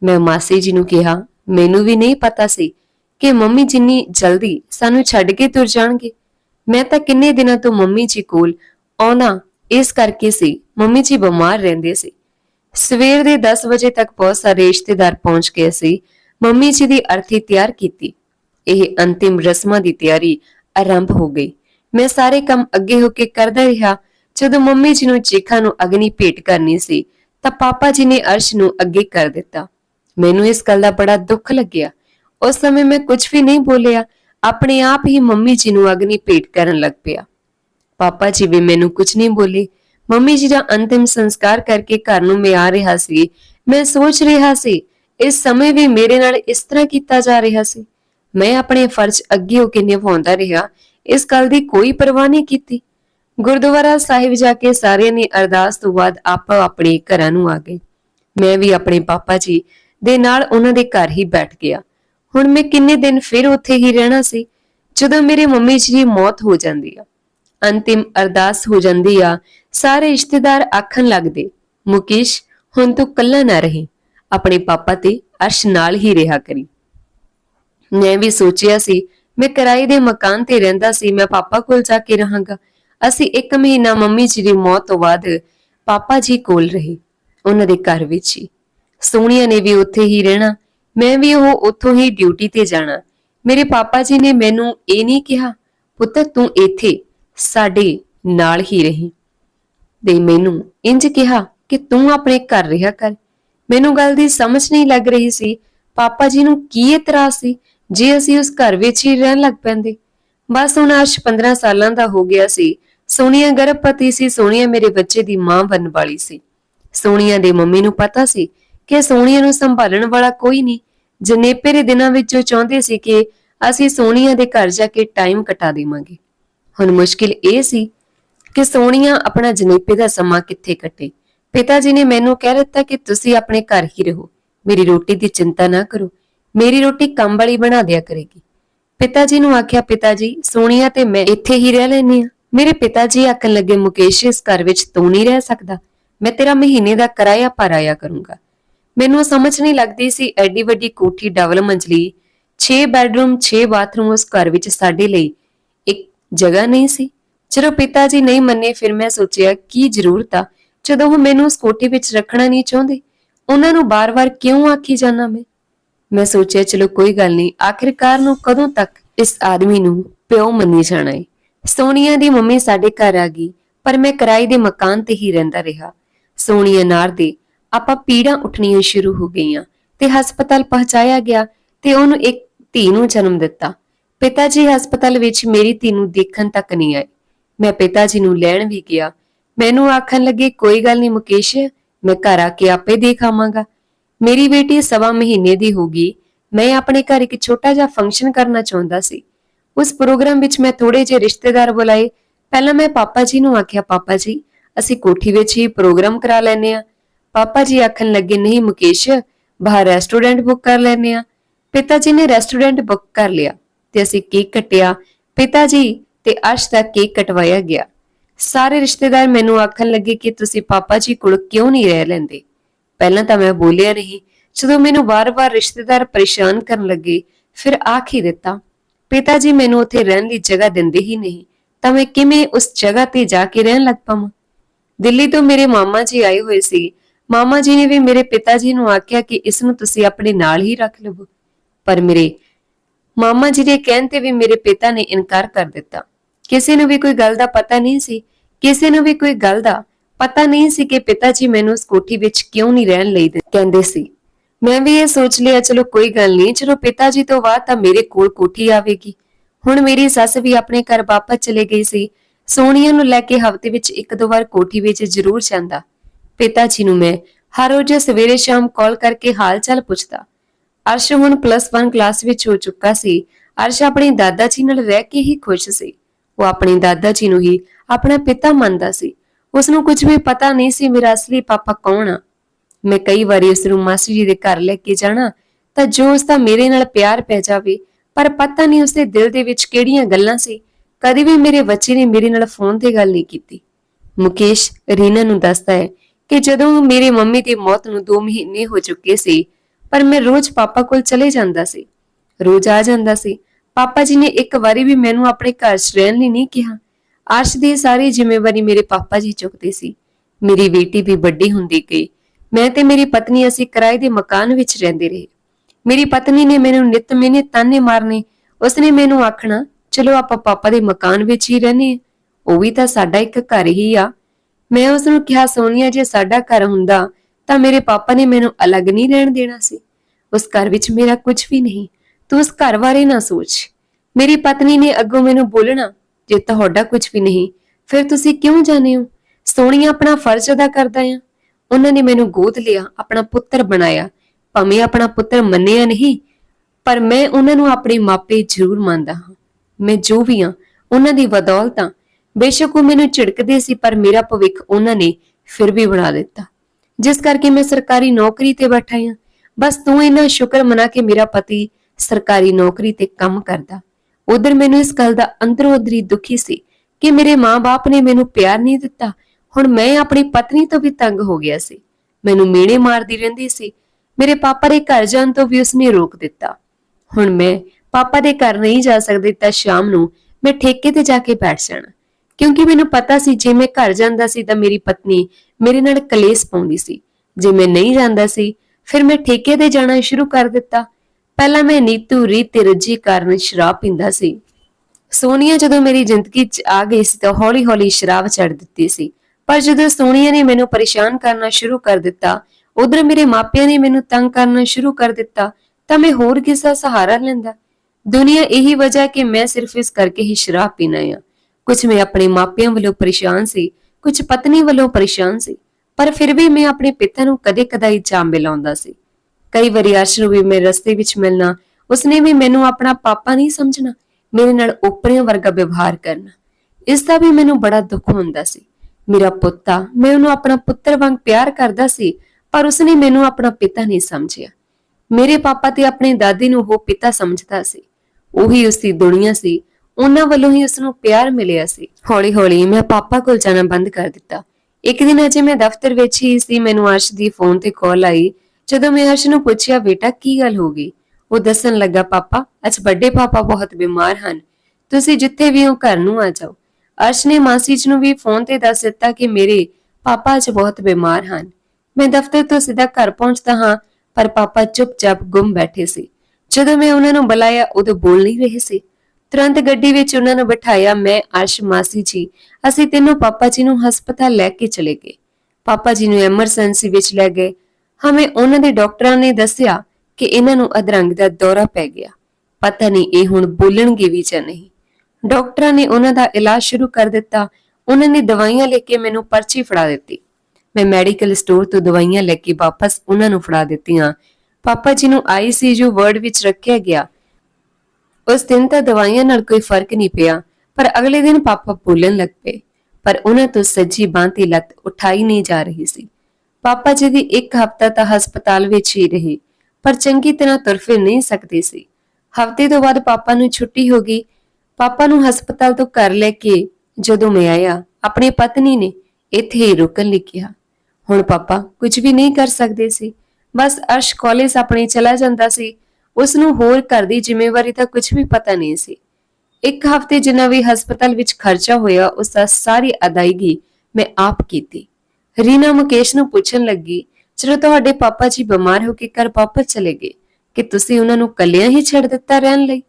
ਮੈਂ ਮਾਸੀ ਜੀ ਨੂੰ ਕਿਹਾ, ਮੈਨੂੰ ਵੀ ਨਹੀਂ ਪਤਾ ਸੀ ਕਿ ਮੰਮੀ ਜਿੰਨੀ ਜਲਦੀ ਸਾਨੂੰ ਛੱਡ ਕੇ ਤੁਰ ਜਾਣਗੇ। ਮੈਂ ਤਾਂ ਕਿੰਨੇ ਦਿਨਾਂ ਤੋਂ ਮੰਮੀ ਜੀ ਕੋਲ ਆਉਣਾ ਇਸ ਕਰਕੇ ਸੀ, ਮੰਮੀ ਜੀ ਬਿਮਾਰ ਰਹਿੰਦੇ ਸੀ। ਸਵੇਰ ਦੇ 10 ਵਜੇ ਤੱਕ ਬਹੁਤ ਸਾਰੇ ਰਿਸ਼ਤੇਦਾਰ ਪਹੁੰਚ ਗਏ ਸੀ, ਮੰਮੀ ਜੀ ਦੀ ਅਰਥੀ ਤਿਆਰ ਕੀਤੀ। ਇਹ ਅੰਤਿਮ ਰਸਮਾਂ ਦੀ ਤਿਆਰੀ ਆਰੰਭ ਹੋ ਗਈ। ਮੈਂ ਸਾਰੇ ਕੰਮ ਅੱਗੇ ਹੋ ਕੇ ਕਰਦਾ ਰਿਹਾ। ਜਦੋਂ ਮੰਮੀ ਜੀ ਨੂੰ ਚੀਖਾਂ ਨੂੰ ਅਗਨੀ ਭੇਟ ਕਰਨੀ ਸੀ, ਤਾਂ ਪਾਪਾ ਜੀ ਨੇ ਅਰਸ਼ ਨੂੰ ਅੱਗੇ ਕਰ ਦਿੱਤਾ। ਮੈਨੂੰ ਇਸ ਗੱਲ ਦਾ ਬੜਾ ਦੁੱਖ ਲੱਗਿਆ। ਉਸ ਸਮੇਂ ਮੈਂ ਕੁਝ ਵੀ ਨਹੀਂ ਬੋਲਿਆ। ਆਪਣੇ ਆਪ ਹੀ ਮੰਮੀ ਜੀ ਨੂੰ ਅਗਨੀ ਭੇਟ ਕਰਨ ਲੱਗ ਪਿਆ। ਪਾਪਾ ਜੀ ਵੀ ਮੈਨੂੰ ਕੁਝ ਨਹੀਂ ਬੋਲੇ। ਮੰਮੀ ਜੀ ਦਾ ਅੰਤਿਮ ਸੰਸਕਾਰ ਕਰਕੇ ਘਰ ਨੂੰ ਮੈਂ ਆ ਰਿਹਾ ਸੀ। ਮੈਂ ਸੋਚ ਰਿਹਾ ਸੀ, ਇਸ ਸਮੇਂ ਵੀ ਮੇਰੇ ਨਾਲ ਇਸ ਤਰ੍ਹਾਂ ਕੀਤਾ ਜਾ ਰਿਹਾ ਸੀ। ਮੈਂ ਆਪਣੇ ਫਰਜ਼ ਅੱਗੇ ਹੋ ਕੇ ਨਿਭਾਉਂਦਾ ਰਿਹਾ। ਇਸ ਗੱਲ ਦੀ ਕੋਈ ਪਰਵਾਹ ਨਹੀਂ ਕੀਤੀ। ਗੁਰਦੁਆਰਾ ਸਾਹਿਬ ਜਾ ਕੇ ਸਾਰਿਆਂ ਨੇ ਅਰਦਾਸ ਤੋਂ ਬਾਅਦ ਆਪੋ ਆਪਣੇ ਘਰਾਂ ਨੂੰ ਆ ਗਏ। ਮੈਂ ਵੀ ਆਪਣੇ ਪਾਪਾ ਜੀ ਦੇ ਨਾਲ ਉਹਨਾਂ ਦੇ ਘਰ ਹੀ ਬੈਠ ਗਿਆ। ਹੁਣ ਮੈਂ ਕਿੰਨੇ ਦਿਨ ਫਿਰ ਉੱਥੇ ਹੀ ਰਹਿਣਾ ਸੀ? ਜਦੋਂ ਮੇਰੇ ਮੰਮੀ ਜੀ ਦੀ ਮੌਤ ਹੋ ਜਾਂਦੀ ਆ। ਅੰਤਿਮ ਅਰਦਾਸ ਹੋ ਜਾਂਦੀ ਆ। ਸਾਰੇ ਰਿਸ਼ਤੇਦਾਰ ਆਖਣ ਲੱਗਦੇ, ਮੁਕੇਸ਼, ਹੁਣ ਤੂੰ ਕੱਲਾ ਨਾ ਰਹੀ। ਆਪਣੇ ਪਾਪਾ ਤੇ ਅਰਸ਼ ਨਾਲ ਹੀ ਰਿਹਾ ਕਰੀ। ਮੈਂ ਵੀ ਸੋਚਿਆ ਸੀ, ਮੈਂ ਕਿਰਾਏ ਦੇ ਮਕਾਨ ਤੇ ਰਹਿੰਦਾ ਸੀ, ਮੈਂ ਪਾਪਾ ਕੋਲ ਜਾ ਕੇ ਰਹਾਂਗਾ। ਅਸੀਂ ਇੱਕ ਮਹੀਨਾ ਮੰਮੀ ਜੀ ਦੀ ਮੌਤ ਤੋਂ ਬਾਅਦ ਪਾਪਾ ਜੀ ਕੋਲ ਰਹੇ, ਉਹਨਾਂ ਦੇ ਘਰ ਵਿੱਚ ਹੀ। ਸੋਨੀਆ ਨੇ ਵੀ ਉੱਥੇ ਹੀ ਰਹਿਣਾ। ਮੈਂ ਵੀ ਉਹ ਉੱਥੋਂ ਹੀ ਡਿਊਟੀ ਤੇ ਜਾਣਾ। ਮੇਰੇ ਪਾਪਾ ਜੀ ਨੇ ਮੈਨੂੰ ਇਹ ਨਹੀਂ ਕਿਹਾ, ਪੁੱਤ ਤੂੰ ਇੱਥੇ, ਸਾਡੇ ਨਾਲ ਹੀ ਰਹੀ। ਦੇ ਮੈਨੂੰ ਇੰਜ ਕਿਹਾ ਕਿ ਤੂੰ ਆਪਣੇ ਘਰ ਰਿਹਾ ਕਰ। ਮੈਨੂੰ ਗੱਲ ਦੀ ਸਮਝ ਨਹੀਂ ਲੱਗ ਰਹੀ ਸੀ, ਪਾਪਾ ਜੀ ਨੂੰ ਕੀ ਇਤਰਾਜ਼ ਸੀ ਜੇ ਅਸੀਂ ਉਸ ਘਰ ਵਿੱਚ ਹੀ ਰਹਿਣ ਲੱਗ ਪੈਂਦੇ? ਬਸ ਹੁਣ ਅਰਸ਼ 15 ਸਾਲਾਂ ਦਾ ਹੋ ਗਿਆ ਸੀ। ਸੋਨੀਆ ਗਰਭਪਤੀ ਸੀ ਸੋਨੀਆ ਮੇਰੇ ਬੱਚੇ ਦੀ ਮਾਂ ਬਣਨ ਵਾਲੀ ਸੀ। ਸੋਨੀਆ ਦੇ ਮੰਮੀ ਨੂੰ ਪਤਾ ਸੀ ਕਿ ਸੋਨੀਆ ਨੂੰ ਸੰਭਾਲਣ ਵਾਲਾ ਕੋਈ ਨਹੀਂ। ਜਨੇਪੇ ਦੇ ਦਿਨਾਂ ਵਿੱਚ ਉਹ ਚਾਹੁੰਦੇ ਸੀ ਕਿ ਅਸੀਂ ਸੋਨੀਆ ਦੇ ਘਰ ਜਾ ਕੇ ਟਾਈਮ ਕਟਾ ਦੇਵਾਂਗੇ। ਹੁਣ ਮੁਸ਼ਕਿਲ ਇਹ ਸੀ ਕਿ ਸੋਨੀਆ ਆਪਣਾ ਜਨੇਪੇ ਦਾ ਸਮਾਂ ਕਿੱਥੇ ਕੱਟੇ। ਪਿਤਾ ਜੀ ਨੇ ਮੈਨੂੰ ਕਹਿ ਦਿੱਤਾ ਕਿ ਤੁਸੀਂ ਆਪਣੇ ਘਰ ਹੀ ਰਹੋ। ਮੇਰੀ ਰੋਟੀ ਦੀ ਚਿੰਤਾ ਨਾ ਕਰੋ। ਮੇਰੀ ਰੋਟੀ ਕੰਮ ਵਾਲੀ ਬਣਾ ਦਿਆ ਕਰੇਗੀ। ਪਿਤਾ ਜੀ ਨੂੰ ਆਖਿਆ, ਪਿਤਾ ਜੀ ਸੋਨੀਆ ਤੇ ਮੈਂ ਇੱਥੇ ਹੀ ਰਹਿ ਲੈਣੀ ਆ ਮੇਰੇ ਪਿਤਾ ਜੀ ਆਖਣ ਲੱਗੇ, ਮੁਕੇਸ਼, ਇਸ ਘਰ ਵਿੱਚ ਤੂੰ ਨਹੀਂ ਰਹਿ ਸਕਦਾ। ਮੈਂ ਤੇਰਾ ਮਹੀਨੇ ਦਾ ਕਿਰਾਇਆ ਭਰ ਆਇਆ ਕਰੂੰਗਾ। ਮੈਨੂੰ ਸਮਝ ਨਹੀਂ ਲੱਗਦੀ ਸੀ ਐਡੀ ਵੱਡੀ ਕੋਠੀ ਡਬਲ ਮੰਜ਼ਲੀ 6 ਬੈੱਡਰੂਮ 6 ਬਾਥਰੂਮ ਉਸ ਘਰ ਵਿੱਚ ਸਾਡੇ ਲਈ ਇੱਕ ਜਗ੍ਹਾ ਨਹੀਂ ਸੀ। ਜਦੋਂ ਪਿਤਾ ਜੀ ਨਹੀਂ ਮੰਨੇ, ਫਿਰ ਮੈਂ ਸੋਚਿਆ, ਕੀ ਜ਼ਰੂਰਤ ਆ? ਜਦੋਂ ਉਹ ਮੈਨੂੰ ਉਸ ਕੋਠੀ ਵਿੱਚ ਰੱਖਣਾ ਨਹੀਂ ਚਾਹੁੰਦੇ, ਉਹਨਾਂ ਨੂੰ ਬਾਰ-ਬਾਰ ਕਿਉਂ ਆਖੀ ਜਾਣਾ ਮੈਂ? ਮੈਂ ਸੋਚਿਆ, ਚਲੋ ਕੋਈ ਗੱਲ ਨਹੀਂ, ਆਖਿਰਕਾਰ ਨੂੰ ਕਦੋਂ ਤੱਕ ਇਸ ਆਦਮੀ ਨੂੰ ਪਿਓ ਮੰਨੀ ਜਾਣਾ ਹੈ ਸੋਨੀਆ ਦੀ ਮੰਮੀ ਸਾਡੇ ਘਰ ਆ ਗਈ, ਪਰ ਮੈਂ ਕਿਰਾਏ ਦੇ ਮਕਾਨ ਤੇ ਹੀ ਰਹਿੰਦਾ ਰਿਹਾ। ਸੋਨੀਆ ਨਾਰ ਦੇ ਆਪਾਂ ਪੀੜਾਂ ਉੱਠਣੀਆਂ ਸ਼ੁਰੂ ਹੋ ਗਈਆਂ ਤੇ ਹਸਪਤਾਲ ਪਹੁੰਚਾਇਆ ਗਿਆ ਤੇ ਉਹਨੂੰ ਇੱਕ ਧੀ ਨੂੰ ਜਨਮ ਦਿੱਤਾ। ਪਿਤਾ ਜੀ ਹਸਪਤਾਲ ਵਿੱਚ ਮੇਰੀ ਧੀ ਨੂੰ ਦੇਖਣ ਤੱਕ ਨਹੀਂ ਆਏ। ਮੈਂ ਪਿਤਾ ਜੀ ਨੂੰ ਲੈਣ ਵੀ ਗਿਆ। ਮੈਨੂੰ ਆਖਣ ਲੱਗੇ, ਕੋਈ ਗੱਲ ਨਹੀਂ ਮੁਕੇਸ਼, ਮੈਂ ਘਰ ਆ ਕੇ ਆਪੇ ਦੇਖ ਆਵਾਂਗਾ। ਮੇਰੀ ਬੇਟੀ ਸਵਾ ਮਹੀਨੇ ਦੀ ਹੋ ਗਈ। ਮੈਂ ਆਪਣੇ ਘਰ ਇੱਕ ਛੋਟਾ ਜਿਹਾ ਫੰਕਸ਼ਨ ਕਰਨਾ ਚਾਹੁੰਦਾ ਸੀ। ਉਸ ਪ੍ਰੋਗਰਾਮ ਵਿੱਚ ਮੈਂ ਥੋੜੇ ਜਿਹੇ ਰਿਸ਼ਤੇਦਾਰ ਬੁਲਾਏ। ਪਹਿਲਾਂ ਮੈਂ ਪਾਪਾ ਜੀ ਨੂੰ ਆਖਿਆ, ਪਾਪਾ ਜੀ, ਅਸੀਂ ਕੋਠੀ ਵਿੱਚ ਹੀ ਪ੍ਰੋਗਰਾਮ ਕਰਾ ਲੈਨੇ ਆ ਪਾਪਾ ਜੀ ਆਖਣ ਲੱਗੇ, ਨਹੀਂ ਮੁਕੇਸ਼, ਬਾਹਰ ਰੈਸਟੋਰੈਂਟ ਬੁੱਕ ਕਰ ਲੈਨੇ ਆ ਪਿਤਾ ਜੀ ਨੇ ਰੈਸਟੋਰੈਂਟ ਬੁੱਕ ਕਰ ਲਿਆ ਤੇ ਅਸੀਂ ਕੇਕ ਕੱਟਿਆ। ਪਿਤਾ ਜੀ ਤੇ ਅਰਸ਼ ਦਾ ਕੇਕ ਕਟਵਾਇਆ ਗਿਆ। ਸਾਰੇ ਰਿਸ਼ਤੇਦਾਰ ਮੈਨੂੰ ਆਖਣ ਲੱਗੇ ਕਿ ਤੁਸੀਂ ਪਾਪਾ ਜੀ ਕੋਲ ਕਿਉਂ ਨਹੀਂ ਰਹਿ ਲੈਂਦੇ? ਪਹਿਲਾਂ ਤਾਂ ਮੈਂ ਬੋਲਿਆ ਨਹੀਂ। ਜਦੋਂ ਮੈਨੂੰ ਵਾਰ-ਵਾਰ ਰਿਸ਼ਤੇਦਾਰ ਪਰੇਸ਼ਾਨ ਕਰਨ ਲੱਗੇ, ਫਿਰ ਆਖ ਹੀ ਦਿੱਤਾ। ਪਿਤਾ ਜੀ ਮੈਨੂੰ ਉੱਥੇ ਰਹਿਣ ਦੀ ਜਗ੍ਹਾ ਦਿੰਦੇ ਹੀ ਨਹੀਂ, ਤਾਂ ਮੈਂ ਕਿਵੇਂ ਉਸ ਜਗ੍ਹਾ ਤੇ ਜਾ ਕੇ ਰਹਿਣ ਲੱਗ ਪਾਵਾਂ? ਦਿੱਲੀ ਤੋਂ ਮੇਰੇ ਮਾਮਾ ਜੀ ਆਏ ਹੋਏ ਸੀ। ਮਾਮਾ ਜੀ ਨੇ ਵੀ ਮੇਰੇ ਪਿਤਾ ਜੀ ਨੂੰ ਆਖਿਆ ਕਿ ਇਸ ਨੂੰ ਤੁਸੀਂ ਆਪਣੇ ਨਾਲ ਹੀ ਰੱਖ ਲਵੋ। ਪਰ ਮੇਰੇ ਮਾਮਾ ਜੀ ਦੇ ਕਹਿਣ ਤੇ ਵੀ ਮੇਰੇ ਪਿਤਾ ਨੇ ਇਨਕਾਰ ਕਰ ਦਿੱਤਾ। ਕਿਸੇ ਨੂੰ ਵੀ ਕੋਈ ਗੱਲ ਦਾ ਪਤਾ ਨਹੀਂ ਸੀ। ਕਿਸੇ ਨੂੰ ਵੀ ਕੋਈ ਗੱਲ ਦਾ ਪਤਾ ਨਹੀਂ ਸੀ ਕਿ ਪਿਤਾ ਜੀ ਮੈਨੂੰ ਉਸ ਕੋਠੀ ਵਿੱਚ ਕਿਉਂ ਨਹੀਂ ਰਹਿਣ ਲਈ ਕਹਿੰਦੇ ਸੀ। ਮੈਂ ਵੀ ਇਹ ਸੋਚ ਲਿਆ, ਚਲੋ ਕੋਈ ਗੱਲ ਨਹੀਂ ਚਲੋ ਪਿਤਾ ਜੀ ਤੋਂ ਬਾਅਦ ਤਾਂ ਮੇਰੇ ਕੋਲ ਕੋਠੀ ਆਵੇਗੀ। ਹੁਣ ਮੇਰੀ ਸੱਸ ਵੀ ਆਪਣੇ ਘਰ ਵਾਪਸ ਚਲੇ ਗਈ ਸੀ। ਸੋਨੀਆ ਨੂੰ ਲੈ ਕੇ ਹਫ਼ਤੇ ਵਿੱਚ ਇੱਕ ਦੋ ਵਾਰ ਕੋਠੀ ਵਿੱਚ ਜ਼ਰੂਰ ਜਾਂਦਾ। ਪਿਤਾ ਜੀ ਨੂੰ ਮੈਂ ਹਰ ਰੋਜ਼ ਸਵੇਰੇ ਸ਼ਾਮ ਕਾਲ ਕਰਕੇ ਹਾਲ ਚਾਲ ਪੁੱਛਦਾ। ਅਰਸ਼ ਹੁਣ ਪਲੱਸ 1 ਕਲਾਸ ਵਿੱਚ ਹੋ ਚੁੱਕਾ ਸੀ। ਅਰਸ਼ ਆਪਣੇ ਦਾਦਾ ਜੀ ਨਾਲ ਰਹਿ ਕੇ ਹੀ ਖੁਸ਼ ਸੀ। ਉਹ ਆਪਣੇ ਦਾਦਾ ਜੀ ਨੂੰ ਹੀ ਆਪਣਾ ਪਿਤਾ ਮੰਨਦਾ ਸੀ। ਉਸ ਨੂੰ ਕੁਝ ਵੀ ਪਤਾ ਨਹੀਂ ਸੀ ਮੇਰਾ ਅਸਲੀ ਪਾਪਾ ਕੌਣ ਆ। ਮੈਂ ਕਈ ਵਾਰੀ ਉਸ ਨੂੰ ਮਾਸੀ ਜੀ ਦੇ ਘਰ ਲੈ ਕੇ ਜਾਣਾ ਤਾਂ ਜੋ ਉਸ ਦਾ ਮੇਰੇ ਨਾਲ ਪਿਆਰ ਪੈ ਜਾਵੇ, ਪਰ ਪਤਾ ਨਹੀਂ ਉਸਦੇ ਦਿਲ ਦੇ ਵਿੱਚ ਕਿਹੜੀਆਂ ਗੱਲਾਂ ਸੀ। ਕਦੇ ਵੀ ਮੇਰੇ ਬੱਚੇ ਨੇ ਮੇਰੇ ਨਾਲ ਫੋਨ ਤੇ ਗੱਲ ਨਹੀਂ ਕੀਤੀ। ਮੁਕੇਸ਼, ਰੀਨਾ ਨੂੰ ਦੱਸਦਾ ਹੈ ਕਿ ਜਦੋਂ ਮੇਰੇ ਮੰਮੀ ਦੀ ਮੌਤ ਨੂੰ 2 ਮਹੀਨੇ ਹੋ ਚੁੱਕੇ ਸੀ, ਪਰ ਮੈਂ ਰੋਜ਼ ਪਾਪਾ ਕੋਲ ਚਲੇ ਜਾਂਦਾ ਸੀ। ਰੋਜ਼ ਆ ਜਾਂਦਾ ਸੀ। ਪਾਪਾ ਜੀ ਨੇ ਇੱਕ ਵਾਰੀ ਵੀ ਮੈਨੂੰ ਆਪਣੇ ਘਰ 'ਚ ਰਹਿਣ ਲਈ ਨਹੀਂ ਕਿਹਾ। ਅਰਸ਼ ਦੀ ਸਾਰੀ ਜ਼ਿੰਮੇਵਾਰੀ ਮੇਰੇ ਪਾਪਾ ਜੀ ਚੁੱਕਦੇ ਸੀ। ਮੇਰੀ ਬੇਟੀ ਵੀ ਵੱਡੀ ਹੁੰਦੀ ਗਈ। ਮੈਂ ਤੇ ਮੇਰੀ ਪਤਨੀ ਅਸੀਂ ਕਿਰਾਏ ਦੇ ਮਕਾਨ ਵਿੱਚ ਰਹਿੰਦੇ ਰਹੇ। ਮੇਰੀ ਪਤਨੀ ਨੇ ਮੈਨੂੰ ਨਿਤ ਮਹੀਨੇ ਤਾਨੇ ਮਾਰਨੇ, ਉਸਨੇ ਮੈਨੂੰ ਆਖਣਾ, ਚਲੋ ਆਪਾਂ ਪਾਪਾ ਦੇ ਮਕਾਨ ਵਿੱਚ ਹੀ ਰਹਿੰਦੇ ਹਾਂ। ਉਹ ਵੀ ਤਾਂ ਸਾਡਾ ਇੱਕ ਘਰ ਹੀ ਆ। ਮੈਂ ਉਸ ਨੂੰ ਕਿਹਾ, ਸੋਨੀਆ, ਜੇ ਸਾਡਾ ਘਰ ਹੁੰਦਾ ਤਾਂ ਮੇਰੇ ਪਾਪਾ ਨੇ ਮੈਨੂੰ ਅਲੱਗ ਨਹੀਂ ਰਹਿਣ ਦੇਣਾ ਸੀ। ਉਸ ਘਰ ਵਿੱਚ ਮੇਰਾ ਕੁਝ ਵੀ ਨਹੀਂ। ਤੂੰ ਉਸ ਘਰ ਬਾਰੇ ਨਾ ਸੋਚ। ਮੇਰੀ ਪਤਨੀ ਨੇ ਅੱਗੋਂ ਮੈਨੂੰ ਬੋਲਣਾ, ਜੇ ਤੁਹਾਡਾ ਕੁਝ ਵੀ ਨਹੀਂ, ਫਿਰ ਤੁਸੀਂ ਕਿਉਂ ਜਾਣੇ ਹੋ? ਸੋਨੀਆ ਆਪਣਾ ਫਰਜ਼ ਅਦਾ ਕਰਦਾ ਆ। ਉਹਨਾਂ ਨੇ ਮੈਨੂੰ ਗੋਦ ਲਿਆ, ਆਪਣਾ ਪੁੱਤਰ ਬਣਾਇਆ। ਭਾਵੇਂ ਆਪਣਾ ਪੁੱਤਰ ਮੰਨਿਆ ਨਹੀਂ, ਪਰ ਮੈਂ ਉਹਨਾਂ ਨੂੰ ਆਪਣੇ ਮਾਪੇ ਜ਼ਰੂਰ ਮੰਨਦਾ ਹਾਂ। ਮੈਂ ਜੋ ਵੀ ਹਾਂ, ਉਹਨਾਂ ਦੀ ਬਦੌਲਤ ਹਾਂ। ਬੇਸ਼ੱਕ ਉਹ ਮੈਨੂੰ ਝਿੜਕਦੇ ਸੀ, ਪਰ ਮੇਰਾ ਭਵਿੱਖ ਉਹਨਾਂ ਨੇ ਫਿਰ ਵੀ ਬਣਾ ਦਿੱਤਾ। ਜਿਸ ਕਰਕੇ ਮੈਂ ਸਰਕਾਰੀ ਨੌਕਰੀ ਤੇ ਬੈਠਾ ਹਾਂ। ਬਸ ਤੂੰ ਇਹਨਾਂ ਸ਼ੁਕਰ ਮਨਾ ਕੇ ਮੇਰਾ ਪਤੀ ਸਰਕਾਰੀ ਨੌਕਰੀ ਤੇ ਕੰਮ ਕਰਦਾ। ਉਧਰ ਮੈਨੂੰ ਇਸ ਗੱਲ ਦਾ ਅੰਦਰੋਂ ਅੰਦਰੀ ਦੁਖੀ ਸੀ ਕਿ ਮੇਰੇ ਮਾਂ-ਬਾਪ ਨੇ ਮੈਨੂੰ ਪਿਆਰ ਨਹੀਂ ਦਿੱਤਾ। ਹੁਣ ਮੈਂ ਆਪਣੀ ਪਤਨੀ ਤੋਂ ਵੀ ਤੰਗ ਹੋ ਗਿਆ ਸੀ। ਮੈਨੂੰ ਮੇੜੇ ਮਾਰਦੀ ਰਹਿੰਦੀ ਸੀ। ਮੇਰੇ ਪਾਪਾ ਦੇ ਘਰ ਜਾਣ ਤੋਂ ਵੀ ਉਸਨੇ ਰੋਕ ਦਿੱਤਾ। ਹੁਣ ਮੈਂ ਪਾਪਾ ਦੇ ਘਰ ਨਹੀਂ ਜਾ ਸਕਦੀ ਤਾਂ ਸ਼ਾਮ ਨੂੰ ਮੈਂ ਠੇਕੇ ਤੇ ਜਾ ਕੇ ਬੈਠ ਜਾਣਾ। ਕਿਉਂਕਿ ਮੈਨੂੰ ਪਤਾ ਸੀ, ਜੇ ਮੈਂ ਘਰ ਜਾਂਦਾ ਸੀ ਤਾਂ ਮੇਰੀ ਪਤਨੀ ਮੇਰੇ ਨਾਲ ਕਲੇਸ਼ ਪਾਉਂਦੀ ਸੀ। ਜੇ ਮੈਂ ਨਹੀਂ ਜਾਂਦਾ ਸੀ, ਫਿਰ ਮੈਂ ਠੇਕੇ ਤੇ ਜਾਣਾ ਸ਼ੁਰੂ ਕਰ ਦਿੱਤਾ। ਪਹਿਲਾਂ ਮੈਂ ਨੀਤੂ, ਰੀਤ ਤੇ ਰੱਜੀ ਕਾਰਨ ਸ਼ਰਾਬ ਪੀਂਦਾ ਸੀ। ਸੋਨੀਆ ਜਦੋਂ ਮੇਰੀ ਜ਼ਿੰਦਗੀ 'ਚ ਆ ਗਈ ਸੀ ਤਾਂ ਹੌਲੀ-ਹੌਲੀ ਸ਼ਰਾਬ ਛੱਡ ਦਿੱਤੀ ਸੀ। ਪਰ ਜਦੋਂ ਸੋਨੀਆ ਨੇ ਮੈਨੂੰ ਪਰੇਸ਼ਾਨ ਕਰਨਾ ਸ਼ੁਰੂ ਕਰ ਦਿੱਤਾ, ਉਧਰ ਮੇਰੇ ਮਾਪਿਆਂ ਨੇ ਮੈਨੂੰ ਤੰਗ ਕਰਨਾ ਸ਼ੁਰੂ ਕਰ ਦਿੱਤਾ, ਤਾਂ ਮੈਂ ਹੋਰ ਕਿਸ ਦਾ ਸਹਾਰਾ ਲੈਂਦਾ। ਦੁਨੀਆ ਇਹੀ ਵਜ੍ਹਾ ਕਿ ਮੈਂ ਸਿਰਫ ਇਸ ਕਰਕੇ ਹੀ ਸ਼ਰਾਬ ਪੀਣਾ ਆ ਕੁਝ ਮੈਂ ਆਪਣੇ ਮਾਪਿਆਂ ਵੱਲੋਂ ਪਰੇਸ਼ਾਨ ਸੀ ਕੁਝ ਪਤਨੀ ਵੱਲੋਂ ਪਰੇਸ਼ਾਨ ਸੀ, ਪਰ ਫਿਰ ਵੀ ਮੈਂ ਆਪਣੇ ਪਿਤਾ ਨੂੰ ਕਦੇ-ਕਦਾਈ ਚਾਮ ਮਿਲਾਉਂਦਾ ਸੀ। ਕਈ ਵਾਰੀ ਅਰਸ਼ ਨੂੰ ਵੀ ਮੇਰੇ ਰਸਤੇ ਵਿੱਚ ਮਿਲਣਾ, ਉਸਨੇ ਵੀ ਮੈਨੂੰ ਆਪਣਾ ਪਾਪਾ ਨਹੀਂ ਸਮਝਣਾ, ਮੇਰੇ ਨਾਲ ਓਪਰਿਆਂ ਵਰਗਾ ਵਿਵਹਾਰ ਕਰਨਾ। ਇਸ ਦਾ ਵੀ ਮੈਨੂੰ ਬੜਾ ਦੁੱਖ ਹੁੰਦਾ ਸੀ। ਮੇਰਾ ਪੁੱਤਾ, ਮੈਂ ਉਹਨੂੰ ਆਪਣਾ ਪੁੱਤਰ ਵਾਂਗ ਪਿਆਰ ਕਰਦਾ ਸੀ, ਪਰ ਉਸਨੇ ਮੈਨੂੰ ਆਪਣਾ ਪਿਤਾ ਨਹੀਂ ਸਮਝਿਆ। ਮੇਰੇ ਪਾਪਾ ਤੇ ਆਪਣੇ ਦਾਦੀ ਨੂੰ ਉਹ ਪਿਤਾ ਸਮਝਦਾ ਸੀ। ਉਹੀ ਉਸਦੀ ਦੁਨੀਆ ਸੀ ਉਹਨਾਂ ਵੱਲੋਂ ਹੀ ਉਸ ਨੂੰ ਪਿਆਰ ਮਿਲਿਆ ਸੀ। ਹੌਲੀ-ਹੌਲੀ ਮੈਂ ਪਾਪਾ ਕੋਲ ਜਾਣਾ ਬੰਦ ਕਰ ਦਿੱਤਾ। ਇੱਕ ਦਿਨ ਅਜੇ ਮੈਂ ਦਫ਼ਤਰ ਵਿੱਚ ਹੀ ਸੀ, ਮੈਨੂੰ ਅਰਸ਼ ਦੀ ਫੋਨ ਤੇ ਕਾਲ ਆਈ। ਜਦੋਂ ਮੈਂ ਅਰਸ਼ ਨੂੰ ਪੁੱਛਿਆ, ਬੇਟਾ, ਕੀ ਗੱਲ ਹੋ ਗਈ? ਉਹ ਦੱਸਣ ਲੱਗਾ, ਪਾਪਾ, ਅੱਜ ਵੱਡੇ ਪਾਪਾ ਬਹੁਤ ਬਿਮਾਰ ਹਨ। ਤੁਸੀਂ ਜਿੱਥੇ ਵੀ ਹੋ, ਘਰ ਨੂੰ ਆ ਜਾਓ। ਅਰਸ਼ ਨੇ ਮਾਸੀ ਜੀ ਨੂੰ ਵੀ ਫੋਨ ਤੇ ਦੱਸ ਦਿੱਤਾ ਕਿ ਮੇਰੇ ਪਾਪਾ ਅੱਜ ਬਹੁਤ ਬਿਮਾਰ ਹਨ। ਮੈਂ ਦਫ਼ਤਰ ਤੋਂ ਸਿੱਧਾ ਘਰ ਪਹੁੰਚਦਾ ਹਾਂ, ਪਰ ਪਾਪਾ ਚੁੱਪਚਾਪ ਗੁੰਮ ਬੈਠੇ ਸੀ। ਜਦੋਂ ਮੈਂ ਉਹਨਾਂ ਨੂੰ ਬੁਲਾਇਆ, ਉਦੋਂ ਬੋਲ ਨਹੀਂ ਰਹੇ ਸੀ। ਤੁਰੰਤ ਗੱਡੀ ਵਿੱਚ ਉਹਨਾਂ ਨੂੰ ਬਿਠਾਇਆ, ਮੈਂ ਅਰਸ਼ ਮਾਸੀ ਜੀ, ਅਸੀਂ ਤੈਨੂੰ ਪਾਪਾ ਜੀ ਨੂੰ ਹਸਪਤਾਲ ਲੈ ਕੇ ਚਲੇ ਗਏ। ਪਾਪਾ ਜੀ ਨੂੰ ਐਮਰਜੈਂਸੀ ਵਿੱਚ ਲੈ ਗਏ। ਹਮੇ ਉਹਨਾਂ ਦੇ ਡਾਕਟਰਾਂ ਨੇ ਦੱਸਿਆ ਕਿ ਇਹਨਾਂ ਨੂੰ ਅਧਰੰਗ ਦਾ ਦੌਰਾ ਪੈ ਗਿਆ। ਪਤਾ ਨਹੀਂ ਇਹ ਹੁਣ ਬੋਲਣਗੇ ਵੀ ਜਾਂ ਨਹੀਂ। ਡਾਕਟਰਾਂ ਨੇ ਉਹਨਾਂ ਦਾ ਇਲਾਜ ਸ਼ੁਰੂ ਕਰ ਦਿੱਤਾ। ਉਹਨਾਂ ਨੇ ਦਵਾਈਆਂ ਲੈ ਕੇ ਮੈਨੂੰ ਪਰਚੀ ਫੜਾ ਦਿੱਤੀ। ਮੈਂ ਮੈਡੀਕਲ ਸਟੋਰ ਤੋਂ ਦਵਾਈਆਂ ਲੈ ਕੇ ਵਾਪਸ ਉਹਨਾਂ ਨੂੰ ਫੜਾ ਦਿੱਤੀਆਂ। ਪਾਪਾ ਜੀ ਨੂੰ ਆਈਸੀਯੂ ਵਾਰਡ ਵਿੱਚ ਰੱਖਿਆ ਗਿਆ। ਉਸ ਦਿਨ ਤਾਂ ਦਵਾਈਆਂ ਨਾਲ ਕੋਈ ਫ਼ਰਕ ਨਹੀਂ ਪਿਆ, ਪਰ ਅਗਲੇ ਦਿਨ ਪਾਪਾ ਬੋਲਣ ਲੱਗ ਪਏ। ਪਰ ਉਹਨਾਂ ਤੋਂ ਸੱਜੀ ਬਾਂਹ ਦੀ ਲੱਤ ਉਠਾਈ ਨਹੀਂ ਜਾ ਰਹੀ ਸੀ। ਪਾਪਾ ਜੀ ਦੀ ਇੱਕ ਹਫ਼ਤਾ ਤਾਂ ਹਸਪਤਾਲ ਵਿੱਚ ਹੀ ਰਹੇ, ਪਰ ਚੰਗੀ ਤਰ੍ਹਾਂ ਤੁਰ ਫਿਰ ਨਹੀਂ ਸਕਦੇ ਸੀ। ਹਫ਼ਤੇ ਤੋਂ ਬਾਅਦ ਪਾਪਾ ਨੂੰ ਛੁੱਟੀ ਹੋ ਗਈ। ਪਾਪਾ ਨੂੰ ਹਸਪਤਾਲ ਤੋਂ ਘਰ ਲੈ ਕੇ ਜਦੋਂ ਮੈਂ ਆਇਆ, ਆਪਣੀ ਪਤਨੀ ਨੇ ਇੱਥੇ ਹੀ ਰੁਕਣ ਲਈ ਕਿਹਾ। ਹੁਣ ਪਾਪਾ ਕੁਝ ਵੀ ਨਹੀਂ ਕਰ ਸਕਦੇ ਸੀ। ਬਸ ਅਰਸ਼ ਕਾਲਜ ਆਪਣੇ ਚਲਾ ਜਾਂਦਾ ਸੀ। ਉਸ ਨੂੰ ਹੋਰ ਘਰ ਦੀ ਜ਼ਿੰਮੇਵਾਰੀ ਦਾ ਕੁਝ ਵੀ ਪਤਾ ਨਹੀਂ ਸੀ। ਇੱਕ ਹਫ਼ਤੇ ਜਿੰਨਾ ਵੀ ਹਸਪਤਾਲ ਵਿੱਚ ਖਰਚਾ ਹੋਇਆ ਉਸ ਦਾ ਸਾਰੀ ਅਦਾਇਗੀ ਮੈਂ ਆਪ ਕੀਤੀ। ਰੀਨਾ ਮੁਕੇਸ਼ ਨੂੰ ਪੁੱਛਣ ਲੱਗੀ ਜਦੋਂ ਤੁਹਾਡੇ ਪਾਪਾ ਜੀ ਬਿਮਾਰ ਹੋ ਕੇ ਘਰ ਵਾਪਸ ਚਲੇ ਗਏ, ਕਿ ਤੁਸੀਂ ਉਹਨਾਂ ਨੂੰ ਕੱਲਿਆਂ ਹੀ ਛੱਡ ਦਿੱਤਾ ਰਹਿਣ ਲਈ?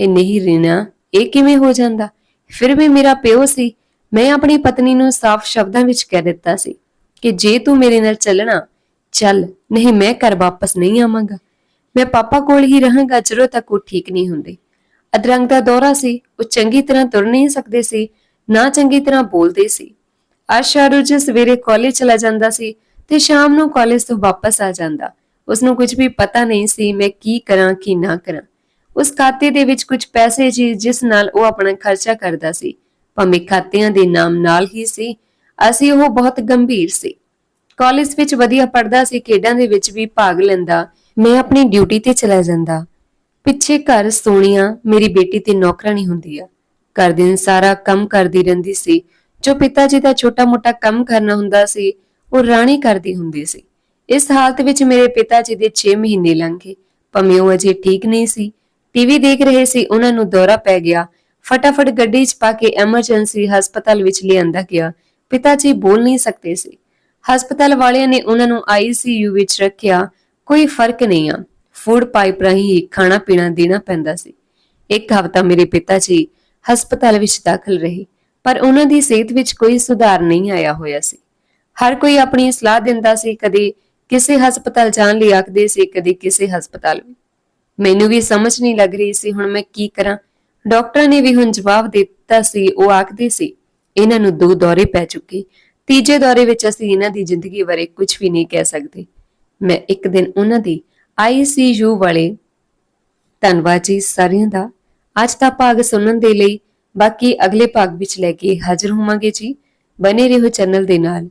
ਇਹ ਨਹੀਂ ਰੀਨਾ, ਇਹ ਕਿਵੇਂ ਹੋ ਜਾਂਦਾ? ਫਿਰ ਵੀ ਮੇਰਾ ਪਿਓ ਸੀ। ਮੈਂ ਆਪਣੀ ਪਤਨੀ ਨੂੰ ਸਾਫ਼ ਸ਼ਬਦਾਂ ਵਿੱਚ ਕਹਿ ਦਿੱਤਾ ਸੀ ਕਿ ਜੇ ਤੂੰ ਮੇਰੇ ਨਾਲ ਚੱਲਣਾ, ਚੱਲ, ਨਹੀਂ ਮੈਂ ਘਰ ਵਾਪਸ ਨਹੀਂ ਆਵਾਂਗਾ। ਮੈਂ ਪਾਪਾ ਕੋਲ ਹੀ ਰਹਾਂਗਾ ਜਦੋਂ ਤੱਕ ਉਹ ਠੀਕ ਨਹੀਂ ਹੁੰਦੇ। ਅਦਰੰਗ ਦਾ ਦੌਰਾ ਸੀ, ਉਹ ਚੰਗੀ ਤਰ੍ਹਾਂ ਤੁਰ ਨਹੀਂ ਸਕਦੇ ਸੀ, ਨਾ ਚੰਗੀ ਤਰ੍ਹਾਂ ਬੋਲਦੇ ਸੀ। ਆਸ਼ਾ ਰੋਜ਼ ਸਵੇਰੇ ਕਾਲਜ ਚਲਾ ਜਾਂਦਾ ਸੀ ਤੇ ਸ਼ਾਮ ਨੂੰ ਕਾਲਜ ਤੋਂ ਵਾਪਸ ਆ ਜਾਂਦਾ। ਉਸ ਨੂੰ ਕੁਝ ਵੀ ਪਤਾ ਨਹੀਂ ਸੀ ਮੈਂ ਕੀ ਕਰਾਂ, ਕੀ ਨਾ ਕਰਾਂ। ਉਸ ਖਾਤੇ ਦੇ ਵਿੱਚ ਕੁਝ ਪੈਸੇ ਸੀ, ਜਿਸ ਨਾਲ ਉਹ ਆਪਣਾ ਖਰਚਾ ਕਰਦਾ ਸੀ। ਭਾਵੇਂ ਖਾਤਿਆਂ ਦੇ ਨਾਮ ਨਾਲ ਹੀ ਸੀ, ਅਸੀਂ ਉਹ ਬਹੁਤ ਗੰਭੀਰ ਸੀ। ਕਾਲਜ ਵਿੱਚ ਵਧੀਆ ਪੜਦਾ ਸੀ, ਖੇਡਾਂ ਦੇ ਵਿੱਚ ਵੀ ਭਾਗ ਲੈਂਦਾ ਮੈਂ ਆਪਣੀ ਡਿਊਟੀ ਤੇ ਚਲਾ ਜਾਂਦਾ। ਪਿੱਛੇ ਘਰ ਸੋਨੀਆ ਮੇਰੀ ਬੇਟੀ ਤੇ ਨੌਕਰਾਨੀ ਹੁੰਦੀ ਆ। ਘਰ ਦਿਨ ਸਾਰਾ ਕੰਮ ਕਰਦੀ ਰਹਿੰਦੀ ਸੀ। ਜੋ ਪਿਤਾ ਜੀ ਦਾ ਛੋਟਾ-ਮੋਟਾ ਕੰਮ ਕਰਨਾ ਹੁੰਦਾ ਸੀ, ਉਹ ਰਾਣੀ ਕਰਦੀ ਹੁੰਦੀ ਸੀ। ਇਸ ਹਾਲਤ ਵਿੱਚ ਮੇਰੇ ਪਿਤਾ ਜੀ ਦੇ 6 ਮਹੀਨੇ ਲੰਘ ਗਏ। ਭਾਵੇਂ ਉਹ ਅਜੇ ਠੀਕ ਨਹੀਂ ਸੀ। ਟੀਵੀ ਦੇਖ ਰਹੇ ਸੀ, ਉਹਨਾਂ ਨੂੰ ਦੌਰਾ ਪੈ ਗਿਆ। ਫਟਾਫਟ ਗੱਡੀ 'ਚ ਪਾ ਕੇ ਐਮਰਜੈਂਸੀ ਹਸਪਤਾਲ ਵਿੱਚ ਲਿਆਂਦਾ ਗਿਆ। ਪਿਤਾ ਜੀ ਬੋਲ ਨਹੀਂ ਸਕਦੇ ਸੀ। ਹਸਪਤਾਲ ਵਾਲਿਆਂ ਨੇ ਉਹਨਾਂ ਨੂੰ ਆਈਸੀਯੂ ਵਿੱਚ ਰੱਖਿਆ। ਕੋਈ ਫ਼ਰਕ ਨਹੀਂ ਆ। ਫੂਡ ਪਾਈਪ ਰਾਹੀਂ ਹੀ ਖਾਣਾ ਪੀਣਾ ਦੇਣਾ ਪੈਂਦਾ ਸੀ। ਇੱਕ ਹਫ਼ਤਾ ਮੇਰੇ ਪਿਤਾ ਜੀ ਹਸਪਤਾਲ ਵਿੱਚ ਦਾਖਲ ਰਹੇ, ਪਰ ਉਹਨਾਂ ਦੀ ਸਿਹਤ ਵਿੱਚ ਕੋਈ ਸੁਧਾਰ ਨਹੀਂ ਆਇਆ ਹੋਇਆ ਸੀ। ਹਰ ਕੋਈ ਆਪਣੀ ਸਲਾਹ ਦਿੰਦਾ ਸੀ, ਕਦੇ ਕਿਸੇ ਹਸਪਤਾਲ ਜਾਣ ਲਈ ਆਖਦੇ ਸੀ, ਕਦੇ ਕਿਸੇ ਹਸਪਤਾਲ ਵੀ। ਮੈਨੂੰ ਵੀ ਸਮਝ ਨਹੀਂ ਲੱਗ ਰਹੀ ਸੀ, ਹੁਣ ਮੈਂ ਕੀ ਕਰਾਂ? ਡਾਕਟਰਾਂ ਨੇ ਵੀ ਹੁਣ ਜਵਾਬ ਦਿੱਤਾ ਸੀ, ਉਹ ਆਖਦੇ ਸੀ, ਇਹਨਾਂ ਨੂੰ ਦੋ ਦੌਰੇ ਪੈ ਚੁੱਕੇ। ਤੀਜੇ ਦੌਰੇ ਵਿੱਚ ਅਸੀਂ ਇਹਨਾਂ ਦੀ ਜ਼ਿੰਦਗੀ ਬਾਰੇ ਕੁਝ ਵੀ ਨਹੀਂ ਕਹਿ ਸਕਦੇ। ਮੈਂ ਇੱਕ ਦਿਨ ਉਹਨਾਂ ਦੀ ਆਈਸੀਯੂ ਵਾਲੇ। ਧੰਨਵਾਦ ਜੀ ਸਾਰਿਆਂ ਦਾ। ਅੱਜ ਦਾ ਭਾਗ ਸੁਣਨ ਦੇ ਲਈ ਬਾਕੀ ਅਗਲੇ ਭਾਗ ਵਿੱਚ ਲੈ ਕੇ ਹਾਜ਼ਰ ਹੋਵਾਂਗੇ ਜੀ। ਬਨੇ ਰਹੋ ਚੈਨਲ ਦੇ ਨਾਲ।